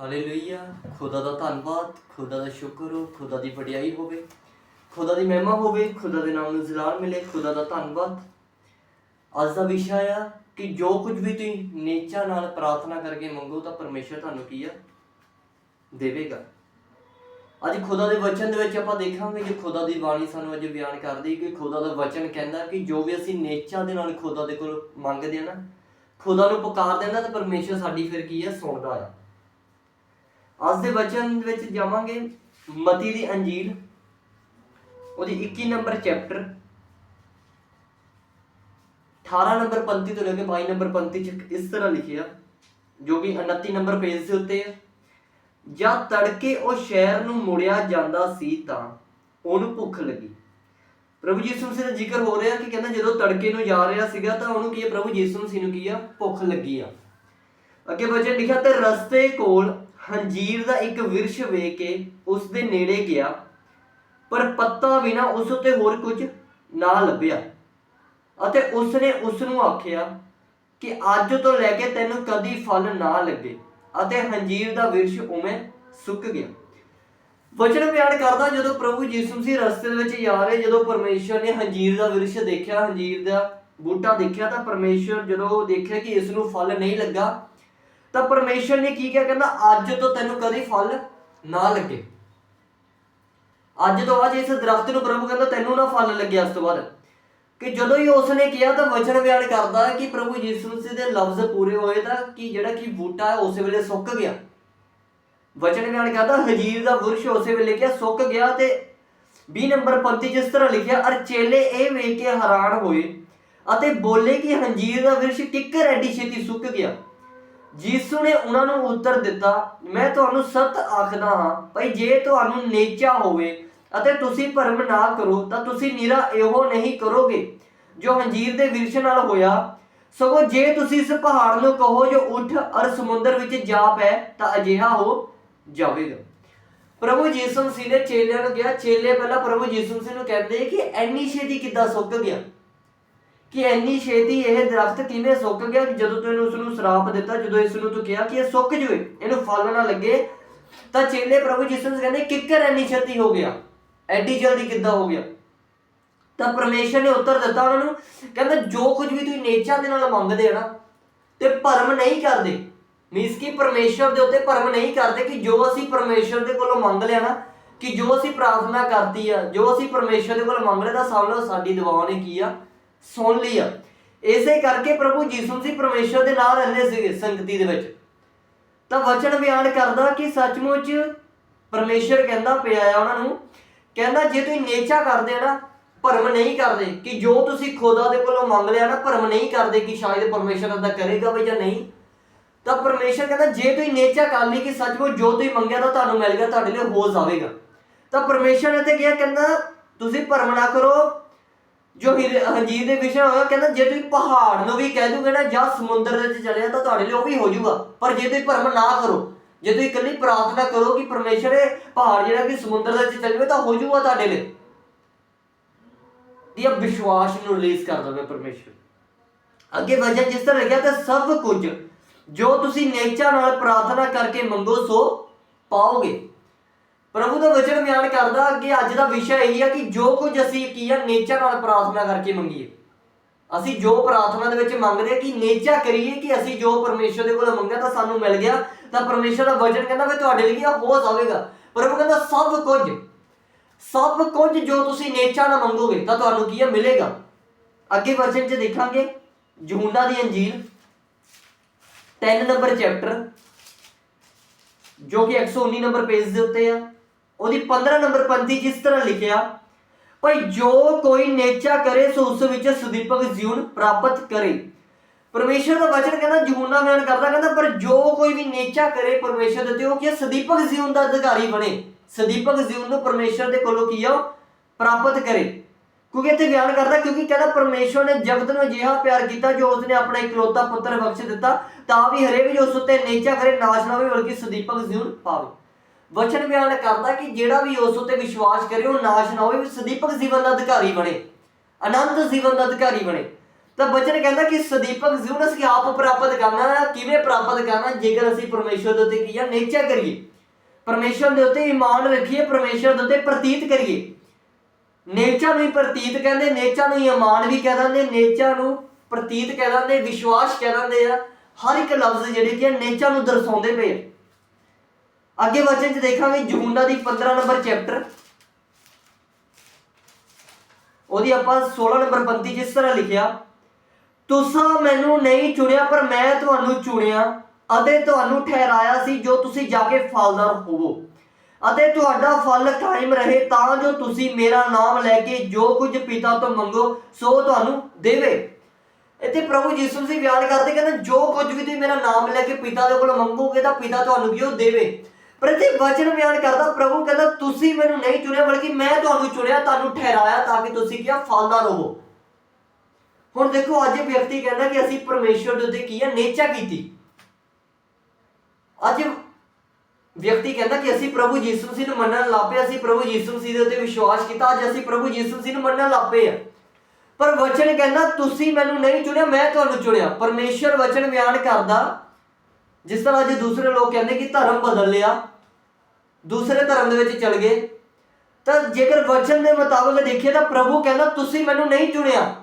Hallelujah. ਖੁਦਾ ਦਾ ਧੰਨਵਾਦ, ਖੁਦਾ ਦਾ ਸ਼ੁਕਰ ਹੋ ਖੁਦਾ ਦੀ ਵਡਿਆਈ ਹੋਵੇ। ਖੁਦਾ ਦੀ ਮਹਿਮਾ ਹੋਵੇ, ਖੁਦਾ ਦੇ ਨਾਮ ਨੂੰ ਜਲਾਲ ਮਿਲੇ, ਖੁਦਾ ਦਾ ਧੰਨਵਾਦ। ਅੱਜ ਦਾ ਵਿਸ਼ਾ ਆ ਕਿ ਜੋ ਕੁਝ ਵੀ ਤੁਸੀਂ ਨੇਚਾ ਨਾਲ ਪ੍ਰਾਰਥਨਾ ਕਰਕੇ ਮੰਗੋ ਤਾਂ ਪਰਮੇਸ਼ਰ ਤੁਹਾਨੂੰ ਕੀ ਆ? ਦੇਵੇਗਾ। ਅੱਜ ਖੁਦਾ ਦੇ ਵਚਨ ਦੇ ਵਿੱਚ ਆਪਾਂ ਦੇਖਾਂਗੇ ਕਿ ਖੁਦਾ ਦੀ ਬਾਣੀ ਸਾਨੂੰ ਅੱਜ ਬਿਆਨ ਕਰਦੀ ਕਿ ਖੁਦਾ ਦਾ ਵਚਨ ਕਹਿੰਦਾ ਕਿ ਜੋ ਵੀ ਅਸੀਂ ਨੇਚਾ ਦੇ ਨਾਲ ਖੁਦਾ ਦੇ ਕੋਲ ਮੰਗਦੇ ਆ ਨਾ, ਖੁਦਾ ਨੂੰ ਪੁਕਾਰਦੇ ਆ ਨਾ ਤਾਂ ਪਰਮੇਸ਼ਰ ਸਾਡੀ ਫਿਰ ਕੀ ਆ? ਸੁਣਦਾ ਆ। ਅੱਜ ਦੇ ਵਚਨ ਵਿੱਚ ਜਾਵਾਂਗੇ ਮਤੀ ਦੀ ਅੰਜੀਲ ਉਹਦੀ 21 ਨੰਬਰ ਚੈਪਟਰ 18 ਨੰਬਰ ਪੰਕਤੀ ਤੋਂ ਲੈ ਕੇ 22 ਨੰਬਰ ਪੰਕਤੀ ਚ ਇਸ ਤਰ੍ਹਾਂ ਲਿਖਿਆ, ਜੋ ਕਿ 29 ਨੰਬਰ ਪੇਜ ਦੇ ਉੱਤੇ ਹੈ ਜਦ ਤੜਕੇ ਉਹ ਸ਼ਹਿਰ ਨੂੰ ਮੁੜਿਆ ਜਾਂਦਾ ਸੀ ਤਾਂ ਉਹਨੂੰ ਭੁੱਖ ਲੱਗੀ। ਪ੍ਰਭੂ ਯਿਸੂ ਮਸੀਹ ਦਾ ਜ਼ਿਕਰ ਹੋ ਰਿਹਾ ਕਿ ਕਹਿੰਦਾ ਜਦੋਂ ਤੜਕੇ ਨੂੰ ਜਾ ਰਿਹਾ ਸੀਗਾ ਤਾਂ ਉਹਨੂੰ ਕੀ ਹੈ? ਪ੍ਰਭੂ ਯਿਸੂ ਮਸੀਹ ਨੂੰ ਕੀ ਆ? ਭੁੱਖ ਲੱਗੀ ਆ। ਅੱਗੇ ਵਚਨ ਲਿਖਿਆ, ਤੇ ਰਸਤੇ ਕੋਲ ਹੰਜੀਰ ਦਾ ਇੱਕ ਵਿਰਸ਼ ਵੇਖ ਕੇ ਉਸ ਦੇ ਨੇੜੇ ਗਿਆ, ਪਰ ਪੱਤਾ ਬਿਨਾ ਉਸ ਉੱਤੇ ਹੋਰ ਕੁਝ ਨਾ ਲੱਭਿਆ। ਅਤੇ ਉਸਨੇ ਉਸ ਨੂੰ ਆਖਿਆ ਕਿ ਅੱਜ ਤੋਂ ਲੈ ਕੇ ਤੈਨੂੰ ਕਦੀ ਫਲ ਨਾ ਲੱਗੇ। ਅਤੇ ਹੰਜੀਰ ਦਾ ਵਿਰਸ਼ ਉਵੇਂ ਸੁੱਕ ਗਿਆ। ਵਚਨ ਬਿਆਨ ਕਰਦਾ ਜਦੋਂ ਪ੍ਰਭੂ ਯਿਸੂ ਮਸੀਹ ਰਸਤੇ ਦੇ ਵਿੱਚ ਜਾ ਰਹੇ, ਜਦੋਂ ਪਰਮੇਸ਼ਰ ਨੇ ਹੰਜੀਰ ਦਾ ਵਿਰਸ਼ ਦੇਖਿਆ ਹੰਜੀਰ ਦਾ ਬੂਟਾ ਦੇਖਿਆ, ਤਾਂ ਪਰਮੇਸ਼ਰ ਜਦੋਂ ਦੇਖਿਆ ਕਿ ਇਸ ਨੂੰ ਫਲ ਨਹੀਂ ਲੱਗਾ ਤਾਂ ਪਰਮੇਸ਼ਰ ਨੇ ਕੀ ਕਿਹਾ? ਕਹਿੰਦਾ, ਅੱਜ ਤੋਂ ਤੈਨੂੰ ਕਦੀ ਫਲ ਨਾ ਲੱਗੇ। ਅੱਜ ਤੋਂ ਬਾਅਦ ਇਸ ਦਰਖਤ ਨੂੰ ਪ੍ਰਭੂ ਕਹਿੰਦਾ, ਤੈਨੂੰ ਨਾ ਫਲ ਲੱਗਿਆ ਉਸ ਤੋਂ ਬਾਅਦ। ਕਿ ਜਦੋਂ ਹੀ ਉਸਨੇ ਕਿਹਾ, ਤਾਂ ਵਚਨ ਬਿਆਨ ਕਰਦਾ ਕਿ ਪ੍ਰਭੂ ਯਿਸੂ ਮਸੀਹ ਦੇ ਲਫ਼ਜ਼ ਪੂਰੇ ਹੋਏ ਤਾਂ ਕਿ ਜਿਹੜਾ ਕਿ ਬੂਟਾ ਹੈ, ਉਸੇ ਵੇਲੇ ਸੁੱਕ ਗਿਆ। ਵਚਨ ਬਿਆਨ ਕਰਦਾ, ਹਜੀਰ ਦਾ ਵਰਸ਼ ਉਸੇ ਵੇਲੇ ਕਿਹਾ ਸੁੱਕ ਗਿਆ ਤੇ 20 ਨੰਬਰ ਪੰਕਤੀ ਜਿਸ ਤਰ੍ਹਾਂ ਲਿਖਿਆ, ਅਰ ਚੇਲੇ ਇਹ ਵੇਖ ਕੇ ਹੈਰਾਨ ਹੋਏ ਅਤੇ ਬੋਲੇ ਕਿ ਹੰਜੀਰ ਦਾ ਵਿਰਸ਼ ਕਿੱਕਰ ਐਡੀ ਛੇਤੀ ਸੁੱਕ ਗਿਆ। ਯੀਸੂ ਨੇ ਉਹਨਾਂ ਨੂੰ ਉੱਤਰ ਦਿੱਤਾ, ਮੈਂ ਤੁਹਾਨੂੰ ਸੱਚ ਆਖਦਾ ਹਾਂ, ਭਈ ਜੇ ਤੁਹਾਨੂੰ ਨੇਚਾ ਹੋਵੇ ਅਤੇ ਤੁਸੀਂ ਭਰਮ ਨਾ ਕਰੋ, ਤਾਂ ਤੁਸੀਂ ਨਿਰਾ ਇਹੋ ਨਹੀਂ ਕਰੋਗੇ ਜੋ ਹੰਜੀਰ ਦੇ ਵਿਰਸ਼ ਨਾਲ ਹੋਇਆ। ਸਗੋਂ ਜੇ ਤੁਸੀਂ ਇਸ ਪਹਾੜ ਨੂੰ ਕਹੋ ਜੋ ਉੱਠ ਅਰ ਸਮੁੰਦਰ ਵਿੱਚ ਜਾ ਪੈ ਤਾਂ ਅਜਿਹਾ ਹੋ ਜਾਵੇਗਾ। ਪ੍ਰਭੂ ਯਿਸੂ ਮਸੀਹ ਨੇ ਚੇਲਿਆਂ ਨੂੰ ਕਿਹਾ, ਚੇਲੇ, ਪਹਿਲਾਂ ਪ੍ਰਭੂ ਯਿਸੂ ਮਸੀਹ ਨੂੰ ਕਹਿੰਦੇ ਕਿ ਐਨੀ ਛੇਤੀ ਕਿੱਦਾਂ ਸੁੱਕ ਗਿਆ? ਕਿ ਇੰਨੀ ਛੇਤੀ ਇਹ ਦਰਖਤ ਕਿਵੇਂ ਸੁੱਕ ਗਿਆ ਕਿ ਜਦੋਂ ਤੂੰ ਇਹਨੂੰ ਉਸ ਨੂੰ ਸਰਾਪ ਦਿੱਤਾ, ਜਦੋਂ ਇਸ ਨੂੰ ਤੂੰ ਕਿਹਾ ਕਿ ਇਹ ਸੁੱਕ ਜੂਏ, ਇਹਨੂੰ ਫਲ ਨਾ ਲੱਗੇ, ਤਾਂ ਚੇਲੇ ਪ੍ਰਭੂ ਯਿਸੂ ਨੂੰ ਕਹਿੰਦੇ, ਕਿੱਕਰ ਇੰਨੀ ਛੇਤੀ ਹੋ ਗਿਆ? ਐਡੀ ਜਲਦੀ ਕਿੱਦਾਂ ਹੋ ਗਿਆ? ਤਾਂ ਪਰਮੇਸ਼ਰ ਨੇ ਉੱਤਰ ਦਿੱਤਾ ਉਹਨਾਂ ਨੂੰ, ਕਹਿੰਦਾ, ਜੋ ਕੁਝ ਵੀ ਤੁਸੀਂ ਨੇਚਾ ਦੇ ਨਾਲ ਮੰਗਦੇ ਆ ਨਾ, ਤੇ ਭਰਮ ਨਹੀਂ ਕਰਦੇ ਮੀਨਸ ਕਿ ਪਰਮੇਸ਼ਰ ਦੇ ਉੱਤੇ ਭਰਮ ਨਹੀਂ ਕਰਦੇ ਕਿ ਜੋ ਅਸੀਂ ਪਰਮੇਸ਼ਰ ਦੇ ਕੋਲੋਂ ਮੰਗ ਲਿਆ ਨਾ, ਕਿ ਜੋ ਅਸੀਂ ਪ੍ਰਾਰਥਨਾ ਕਰਤੀ ਆ, ਜੋ ਅਸੀਂ ਪਰਮੇਸ਼ਰ ਦੇ ਕੋਲ ਮੰਗ ਲਿਆ, ਤਾਂ ਸਾਹਮਣੇ ਸਾਡੀ ਦੁਆਵਾਂ ਨੇ ਕੀ ਆ? ਸੁਣ ਲਈ ਆ। ਇਸੇ ਕਰਕੇ ਪ੍ਰਭੂ ਯਿਸੂ ਜੀ ਪਰਮੇਸ਼ਰ ਦੇ ਨਾਲ ਰਹਿੰਦੇ ਸੀਗੇ ਸੰਗਤੀ ਦੇ ਵਿੱਚ। ਤਾਂ ਵਚਨ ਬਿਆਨ ਕਰਦਾ ਕਿ ਸੱਚਮੁੱਚ ਪਰਮੇਸ਼ਰ ਕਹਿੰਦਾ ਪਿਆ ਆ ਉਹਨਾਂ ਨੂੰ, ਕਹਿੰਦਾ ਜੇ ਤੁਸੀਂ ਨੇਚਾ ਕਰਦੇ ਆ ਨਾ, ਭਰਮ ਨਹੀਂ ਕਰਦੇ, ਕਿ ਜੋ ਤੁਸੀਂ ਖੁਦਾ ਦੇ ਕੋਲੋਂ ਮੰਗ ਲਿਆ ਨਾ, ਭਰਮ ਨਹੀਂ ਕਰਦੇ ਕਿ ਸ਼ਾਇਦ ਪਰਮੇਸ਼ਰ ਅਦਾ ਕਰੇਗਾ ਵੀ ਜਾਂ ਨਹੀਂ। ਤਾਂ ਪਰਮੇਸ਼ਰ ਕਹਿੰਦਾ ਜੇ ਤੁਸੀਂ ਨੇਚਾ ਕਰ ਲਈ ਕਿ ਸੱਚਮੁੱਚ ਜੋ ਤੁਸੀਂ ਮੰਗਿਆ ਤਾਂ ਤੁਹਾਨੂੰ ਮਿਲ ਗਿਆ, ਤੁਹਾਡੇ ਲਈ ਹੋ ਜਾਵੇਗਾ। ਤਾਂ ਪਰਮੇਸ਼ਰ ਨੇ ਤੇ ਕਿਹਾ, ਕਹਿੰਦਾ ਤੁਸੀਂ ਭਰਮ ਨਾ ਕਰੋ ਜੋ ਹੀਰ- ਹੰਜੀਰ ਦੇ ਵਿਸ਼ਾ ਹੋਇਆ ਕਹਿੰਦਾ ਜੇ ਤੁਸੀਂ ਪਹਾੜ ਨੂੰ ਵੀ ਕਹਿ ਦੂਗੇ ਨਾ ਜਾਂ ਸਮੁੰਦਰ ਦੇ ਵਿੱਚ ਚਲਿਆ ਤਾਂ ਤੁਹਾਡੇ ਲਈ ਉਹ ਵੀ ਹੋ ਜਾਊਗਾ। ਪਰ ਜੇ ਤੁਸੀਂ ਭਰਮ ਨਾ ਕਰੋ, ਜੇ ਤੁਸੀਂ ਇਕੱਲੀ ਪ੍ਰਾਰਥਨਾ ਕਰੋ ਕਿ ਪਰਮੇਸ਼ਰ ਇਹ ਪਹਾੜ ਜਿਹੜਾ ਕਿ ਸਮੁੰਦਰ ਦੇ ਵਿੱਚ ਚੱਲ ਜਾਵੇ ਤਾਂ ਹੋ ਜਾਊਗਾ ਤੁਹਾਡੇ ਲਈ। ਇਹ ਵਿਸ਼ਵਾਸ ਨੂੰ ਰਿਲੀਜ਼ ਕਰ ਦਵੇ ਪਰਮੇਸ਼ਰ। ਅੱਗੇ ਵਜਨ ਜਿਸ ਤਰ੍ਹਾਂ ਲਿਖਿਆ ਤੇ ਸਭ ਕੁਝ ਜੋ ਤੁਸੀਂ ਨੇਚਾ ਨਾਲ ਪ੍ਰਾਰਥਨਾ ਕਰਕੇ ਮੰਗੋ ਸੋ ਪਾਓਗੇ। ਪ੍ਰਭੂ ਦਾ ਵਚਨ ਬਿਆਨ ਕਰਦਾ ਕਿ ਅੱਜ ਦਾ ਵਿਸ਼ਾ ਇਹੀ ਆ ਕਿ ਜੋ ਕੁਝ ਅਸੀਂ ਕੀ ਆ ਨੇਚਾ ਨਾਲ ਪ੍ਰਾਰਥਨਾ ਕਰਕੇ ਮੰਗੀਏ। ਅਸੀਂ ਜੋ ਪ੍ਰਾਰਥਨਾ ਦੇ ਵਿੱਚ ਮੰਗਦੇ ਆ ਕਿ ਨੇਚਾ ਕਰੀਏ ਕਿ ਅਸੀਂ ਜੋ ਪਰਮੇਸ਼ਰ ਦੇ ਕੋਲੋਂ ਮੰਗਿਆ ਤਾਂ ਸਾਨੂੰ ਮਿਲ ਗਿਆ। ਤਾਂ ਪਰਮੇਸ਼ਰ ਦਾ ਵਚਨ ਕਹਿੰਦਾ ਵੀ ਤੁਹਾਡੇ ਲਈ ਇਹ ਹੋ ਜਾਵੇਗਾ। ਪ੍ਰਭੂ ਕਹਿੰਦਾ, ਸਭ ਕੁਝ ਸਭ ਕੁਝ ਜੋ ਤੁਸੀਂ ਨੇਚਾ ਨਾਲ ਮੰਗੋਗੇ ਤਾਂ ਤੁਹਾਨੂੰ ਕੀ ਆ, ਮਿਲੇਗਾ। ਅੱਗੇ ਵਚਨ 'ਚ ਦੇਖਾਂਗੇ ਯਹੂਨਾ ਦੀ ਅੰਜੀਲ 3 ਨੰਬਰ ਚੈਪਟਰ ਜੋ ਕਿ 119 ਨੰਬਰ ਪੇਜ ਦੇ ਉੱਤੇ ਆ। ਉਹਦੀ 15 ਨੰਬਰ ਪੰਕਤੀ ਜਿਸ ਤਰ੍ਹਾਂ ਲਿਖਿਆ, ਭਾਈ ਜੋ ਕੋਈ ਨੇਚਾ ਕਰੇ, ਸੋ ਉਸ ਵਿੱਚ ਸੁਦੀਪਕ ਜੀਵਨ ਪ੍ਰਾਪਤ ਕਰੇ। ਪਰਮੇਸ਼ਰ ਦਾ ਵਚਨ ਕਹਿੰਦਾ ਜੂਨਾ ਬਿਆਨ ਕਰਦਾ, ਕਹਿੰਦਾ, ਪਰ ਜੋ ਕੋਈ ਵੀ ਨੇਚਾ ਕਰੇ ਪਰਮੇਸ਼ਰ ਦੇ ਤੇ ਉਹ ਕੀ ਆ? ਸਦੀਪਕ ਜੀਵਨ ਦਾ ਅਧਿਕਾਰੀ ਬਣੇ। ਸਦੀਪਕ ਜੀਵਨ ਨੂੰ ਪਰਮੇਸ਼ਰ ਦੇ ਕੋਲੋਂ ਕੀ ਆ? ਉਹ ਪ੍ਰਾਪਤ ਕਰੇ। ਕਿਉਂਕਿ ਇੱਥੇ ਬਿਆਨ ਕਰਦਾ, ਕਿਉਂਕਿ ਕਹਿੰਦਾ, ਪਰਮੇਸ਼ਰ ਨੇ ਜਗਤ ਨੂੰ ਅਜਿਹਾ ਪਿਆਰ ਕੀਤਾ, ਜੋ ਉਸਨੇ ਆਪਣਾ ਇਕਲੌਤਾ ਪੁੱਤਰ ਬਖਸ਼ ਦਿੱਤਾ, ਤਾਂ ਵੀ ਹਰੇਕ ਜੋ ਉਸ ਉੱਤੇ ਨੇਚਾ ਕਰੇ, ਨਾਸ਼ ਨਾ ਹੋਵੇ, ਬਲਕਿ ਸੁਦੀਪਕ ਜੀਵਨ ਪਾਵੇ। ਵਚਨ ਬਿਆਨ ਕਰਦਾ ਕਿ ਜਿਹੜਾ ਵੀ ਉਸ ਉੱਤੇ ਵਿਸ਼ਵਾਸ ਕਰੇ, ਉਹ ਨਾਸ਼ ਨਾ ਹੋਵੇ ਸਦੀਪਕ ਜੀਵਨ ਦਾ ਅਧਿਕਾਰੀ ਬਣੇ ਅਨੰਤ ਜੀਵਨ ਦਾ ਅਧਿਕਾਰੀ ਬਣੇ। ਤਾਂ ਬਚਨ ਕਹਿੰਦਾ ਕਿ ਸਦੀਪਕ ਜੀਵਨ ਅਸੀਂ ਆਪ ਪ੍ਰਾਪਤ ਕਰਨਾ, ਕਿਵੇਂ ਪ੍ਰਾਪਤ ਕਰਨਾ, ਜੇਕਰ ਅਸੀਂ ਪਰਮੇਸ਼ਵਰ ਦੇ ਉੱਤੇ ਕੀ ਆ ਨੇਚਾ ਕਰੀਏ। ਪਰਮੇਸ਼ਵਰ ਦੇ ਉੱਤੇ ਈਮਾਨ ਰੱਖੀਏ, ਪਰਮੇਸ਼ਵਰ ਦੇ ਉੱਤੇ ਪ੍ਰਤੀਤ ਕਰੀਏ। ਨੇਚਾ ਨੂੰ ਹੀ ਪ੍ਰਤੀਤ ਕਹਿੰਦੇ ਨੇਚਾ ਨੂੰ ਹੀ ਇਮਾਨ ਵੀ ਕਹਿ ਦਿੰਦੇ ਨੇਚਾ ਨੂੰ ਪ੍ਰਤੀਤ ਕਹਿ ਦਿੰਦੇ, ਵਿਸ਼ਵਾਸ ਕਹਿ ਦਿੰਦੇ ਆ। ਹਰ ਇੱਕ ਲਫ਼ਜ਼ ਜਿਹੜੇ ਕਿ ਆ ਨੇਚਾ ਨੂੰ ਦਰਸਾਉਂਦੇ ਪਏ ਆ। ਅੱਗੇ ਵਚਨ ਚ ਦੇਖਾਂਗੇ ਯਹੂਨਾ ਦੀ 15 ਨੰਬਰ ਚੈਪਟਰ ਉਹਦੀ ਆਪਾਂ 16 ਨੰਬਰ ਪੰਕਤੀ ਜਿਸ ਤਰ੍ਹਾਂ ਲਿਖਿਆ, ਤੁਸੀਂ ਮੈਨੂੰ ਨਹੀਂ ਚੁਣਿਆ, ਪਰ ਮੈਂ ਤੁਹਾਨੂੰ ਚੁਣਿਆ ਅਤੇ ਤੁਹਾਨੂੰ ਠਹਿਰਾਇਆ ਸੀ ਜੋ ਤੁਸੀਂ ਜਾ ਕੇ ਫਲਦਾਰ ਹੋਵੋ। ਅਤੇ ਤੁਹਾਡਾ ਫਲ ਕਾਇਮ ਰਹੇ ਤਾਂ ਜੋ ਤੁਸੀਂ ਮੇਰਾ ਨਾਮ ਲੈ ਕੇ ਜੋ ਕੁਝ ਪਿਤਾ ਤੋਂ ਮੰਗੋ, ਸੋ ਤੁਹਾਨੂੰ ਦੇਵੇ। ਇੱਥੇ ਪ੍ਰਭੂ ਯਿਸੂ ਮਸੀਹ ਬਿਆਨ ਕਰਦੇ, ਕਹਿੰਦੇ, ਜੋ ਕੁਝ ਵੀ ਤੁਸੀਂ ਮੇਰਾ ਨਾਮ ਲੈ ਕੇ ਪਿਤਾ ਦੇ ਕੋਲ ਮੰਗੋਗੇ, ਤਾਂ ਪਿਤਾ ਤੁਹਾਨੂੰ ਕੀ ਉਹ ਦੇਵੇ। ਪਰ ਇੱਥੇ ਵਚਨ ਬਿਆਨ ਕਰਦਾ, ਪ੍ਰਭੂ ਕਹਿੰਦਾ, ਤੁਸੀਂ ਮੈਨੂੰ ਨਹੀਂ ਚੁਣਿਆ, ਬਲਕਿ ਮੈਂ ਤੁਹਾਨੂੰ ਚੁਣਿਆ, ਤੁਹਾਨੂੰ ਠਹਿਰਾਇਆ ਤਾਂ ਕਿ ਤੁਸੀਂ ਕੀ ਆ ਫਲਦਾਰ ਹੋਵੋ ਹੁਣ ਦੇਖੋ, ਅੱਜ ਵਿਅਕਤੀ ਕਹਿੰਦਾ ਕਿ ਅਸੀਂ ਪਰਮੇਸ਼ਵਰ ਦੇ ਉੱਤੇ ਕੀ ਹੈ ਨੇਚਾ ਕੀਤੀ। ਅੱਜ ਵਿਅਕਤੀ ਕਹਿੰਦਾ ਕਿ ਅਸੀਂ ਪ੍ਰਭੂ ਯਿਸੂ ਮਸੀਹ ਨੂੰ ਮੰਨਣ ਲੱਪੇ ਅਸੀਂ ਪ੍ਰਭੂ ਯਿਸੂ ਮਸੀਹ ਦੇ ਉੱਤੇ ਵਿਸ਼ਵਾਸ ਕੀਤਾ, ਅੱਜ ਅਸੀਂ ਪ੍ਰਭੂ ਯਿਸੂ ਮਸੀਹ ਨੂੰ ਮੰਨਣ ਲੱਪੇ ਆ। ਪਰ ਵਚਨ ਕਹਿੰਦਾ, ਤੁਸੀਂ ਮੈਨੂੰ ਨਹੀਂ ਚੁਣਿਆ, ਮੈਂ ਤੁਹਾਨੂੰ ਚੁਣਿਆ। ਪਰਮੇਸ਼ਰ ਵਚਨ ਬਿਆਨ ਕਰਦਾ ਜਿਸ ਤਰ੍ਹਾਂ ਅੱਜ ਦੂਸਰੇ ਲੋਕ ਕਹਿੰਦੇ ਕਿ ਧਰਮ ਬਦਲ ਲਿਆ, ਦੂਸਰੇ ਧਰਮ ਦੇ ਵਿੱਚ ਚਲ ਗਏ, ਤਾਂ ਜੇਕਰ ਵਚਨ ਦੇ ਮੁਤਾਬਕ ਦੇਖੀਏ ਤਾਂ ਪ੍ਰਭੂ ਕਹਿੰਦਾ, ਤੁਸੀਂ ਮੈਨੂੰ ਨਹੀਂ ਚੁਣਿਆ।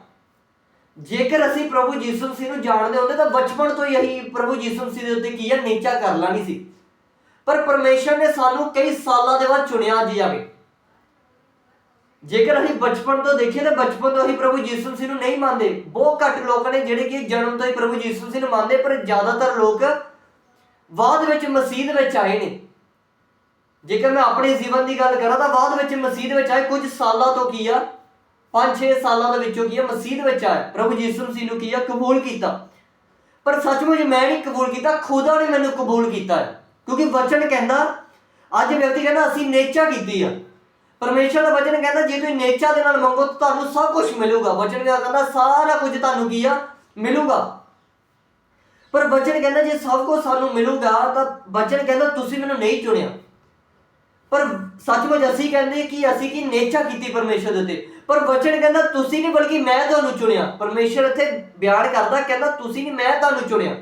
ਜੇਕਰ ਅਸੀਂ ਪ੍ਰਭੂ ਯਿਸੂ ਮਸੀਹ ਨੂੰ ਜਾਣਦੇ ਹੁੰਦੇ ਤਾਂ ਬਚਪਨ ਤੋਂ ਹੀ ਅਸੀਂ ਪ੍ਰਭੂ ਯਿਸੂ ਮਸੀਹ ਦੇ ਉੱਤੇ ਕੀ ਹੈ, ਨੀਚਾ ਕਰ ਲਾਣੀ ਸੀ। ਪਰ ਪਰਮੇਸ਼ਰ ਨੇ ਸਾਨੂੰ ਕਈ ਸਾਲਾਂ ਦੇ ਬਾਅਦ ਚੁਣਿਆ ਅੱਜ ਜਾਵੇ ਜੇਕਰ ਅਸੀਂ ਬਚਪਨ ਤੋਂ ਦੇਖੀਏ ਤਾਂ ਬਚਪਨ ਤੋਂ ਅਸੀਂ ਪ੍ਰਭੂ ਯਿਸੂ ਮਸੀਹ ਨੂੰ ਨਹੀਂ ਮੰਨਦੇ। ਬਹੁਤ ਘੱਟ ਲੋਕ ਨੇ ਜਿਹੜੇ ਕਿ ਜਨਮ ਤੋਂ ਹੀ ਪ੍ਰਭੂ ਯਿਸੂ ਮਸੀਹ ਨੂੰ ਮੰਨਦੇ, ਪਰ ਜ਼ਿਆਦਾਤਰ ਲੋਕ ਬਾਅਦ ਵਿੱਚ ਮਸੀਹ ਵਿੱਚ ਆਏ ਨੇ। ਜੇਕਰ ਮੈਂ ਆਪਣੇ ਜੀਵਨ ਦੀ ਗੱਲ ਕਰਾਂ ਤਾਂ ਬਾਅਦ ਵਿੱਚ ਮਸੀਹ ਵਿੱਚ ਆਏ ਕੁਝ ਸਾਲਾਂ ਤੋਂ ਕੀ ਆ? 5-6 ਸਾਲਾਂ ਦੇ ਵਿੱਚੋਂ ਕੀ ਆ? ਮਸੀਹ ਵਿੱਚ ਆਏ। ਪ੍ਰਭੂ ਯਿਸੂ ਮਸੀਹ ਨੂੰ ਕੀ ਆ? ਕਬੂਲ ਕੀਤਾ। ਪਰ ਸੱਚਮੁੱਚ ਮੈਂ ਨਹੀਂ ਕਬੂਲ ਕੀਤਾ, ਖੁਦਾ ਨੇ ਮੈਨੂੰ ਕਬੂਲ ਕੀਤਾ ਹੈ। ਕਿਉਂਕਿ ਵਚਨ ਕਹਿੰਦਾ, ਅੱਜ ਵਿਅਕਤੀ ਕਹਿੰਦਾ, ਅਸੀਂ ਨੇਚਾ ਕੀਤੀ ਆ। ਪਰਮੇਸ਼ਰ ਦਾ ਵਚਨ ਕਹਿੰਦਾ, ਜੇ ਤੁਸੀਂ ਨੇਚਾ ਦੇ ਨਾਲ ਮੰਗੋ ਤਾਂ ਤੁਹਾਨੂੰ ਸਭ ਕੁਝ ਮਿਲੂਗਾ। ਵਚਨ ਕਹਿੰਦਾ, ਸਾਰਾ ਕੁਝ ਤੁਹਾਨੂੰ ਕੀ ਆ? ਮਿਲੂਗਾ। ਪਰ ਬਚਨ ਕਹਿੰਦਾ ਜੇ ਸਭ ਕੁਝ ਸਾਨੂੰ ਮਿਲੂਗਾ ਤਾਂ ਬਚਨ ਕਹਿੰਦਾ ਤੁਸੀਂ ਮੈਨੂੰ ਨਹੀਂ ਚੁਣਿਆ। ਪਰ ਸੱਚਮੁੱਚ ਅਸੀਂ ਕਹਿੰਦੇ ਕਿ ਅਸੀਂ ਕੀ ਨੇਚਾ ਕੀਤੀ ਪਰਮੇਸ਼ਰ ਦੇ ਉੱਤੇ? ਪਰ ਵਚਨ ਕਹਿੰਦਾ ਤੁਸੀਂ ਨਹੀਂ, ਬਲਕਿ ਮੈਂ ਤੁਹਾਨੂੰ ਚੁਣਿਆ। ਪਰਮੇਸ਼ਰ ਇੱਥੇ ਬਿਆਨ ਕਰਦਾ, ਕਹਿੰਦਾ ਤੁਸੀਂ ਨਹੀਂ, ਮੈਂ ਤੁਹਾਨੂੰ ਚੁਣਿਆ।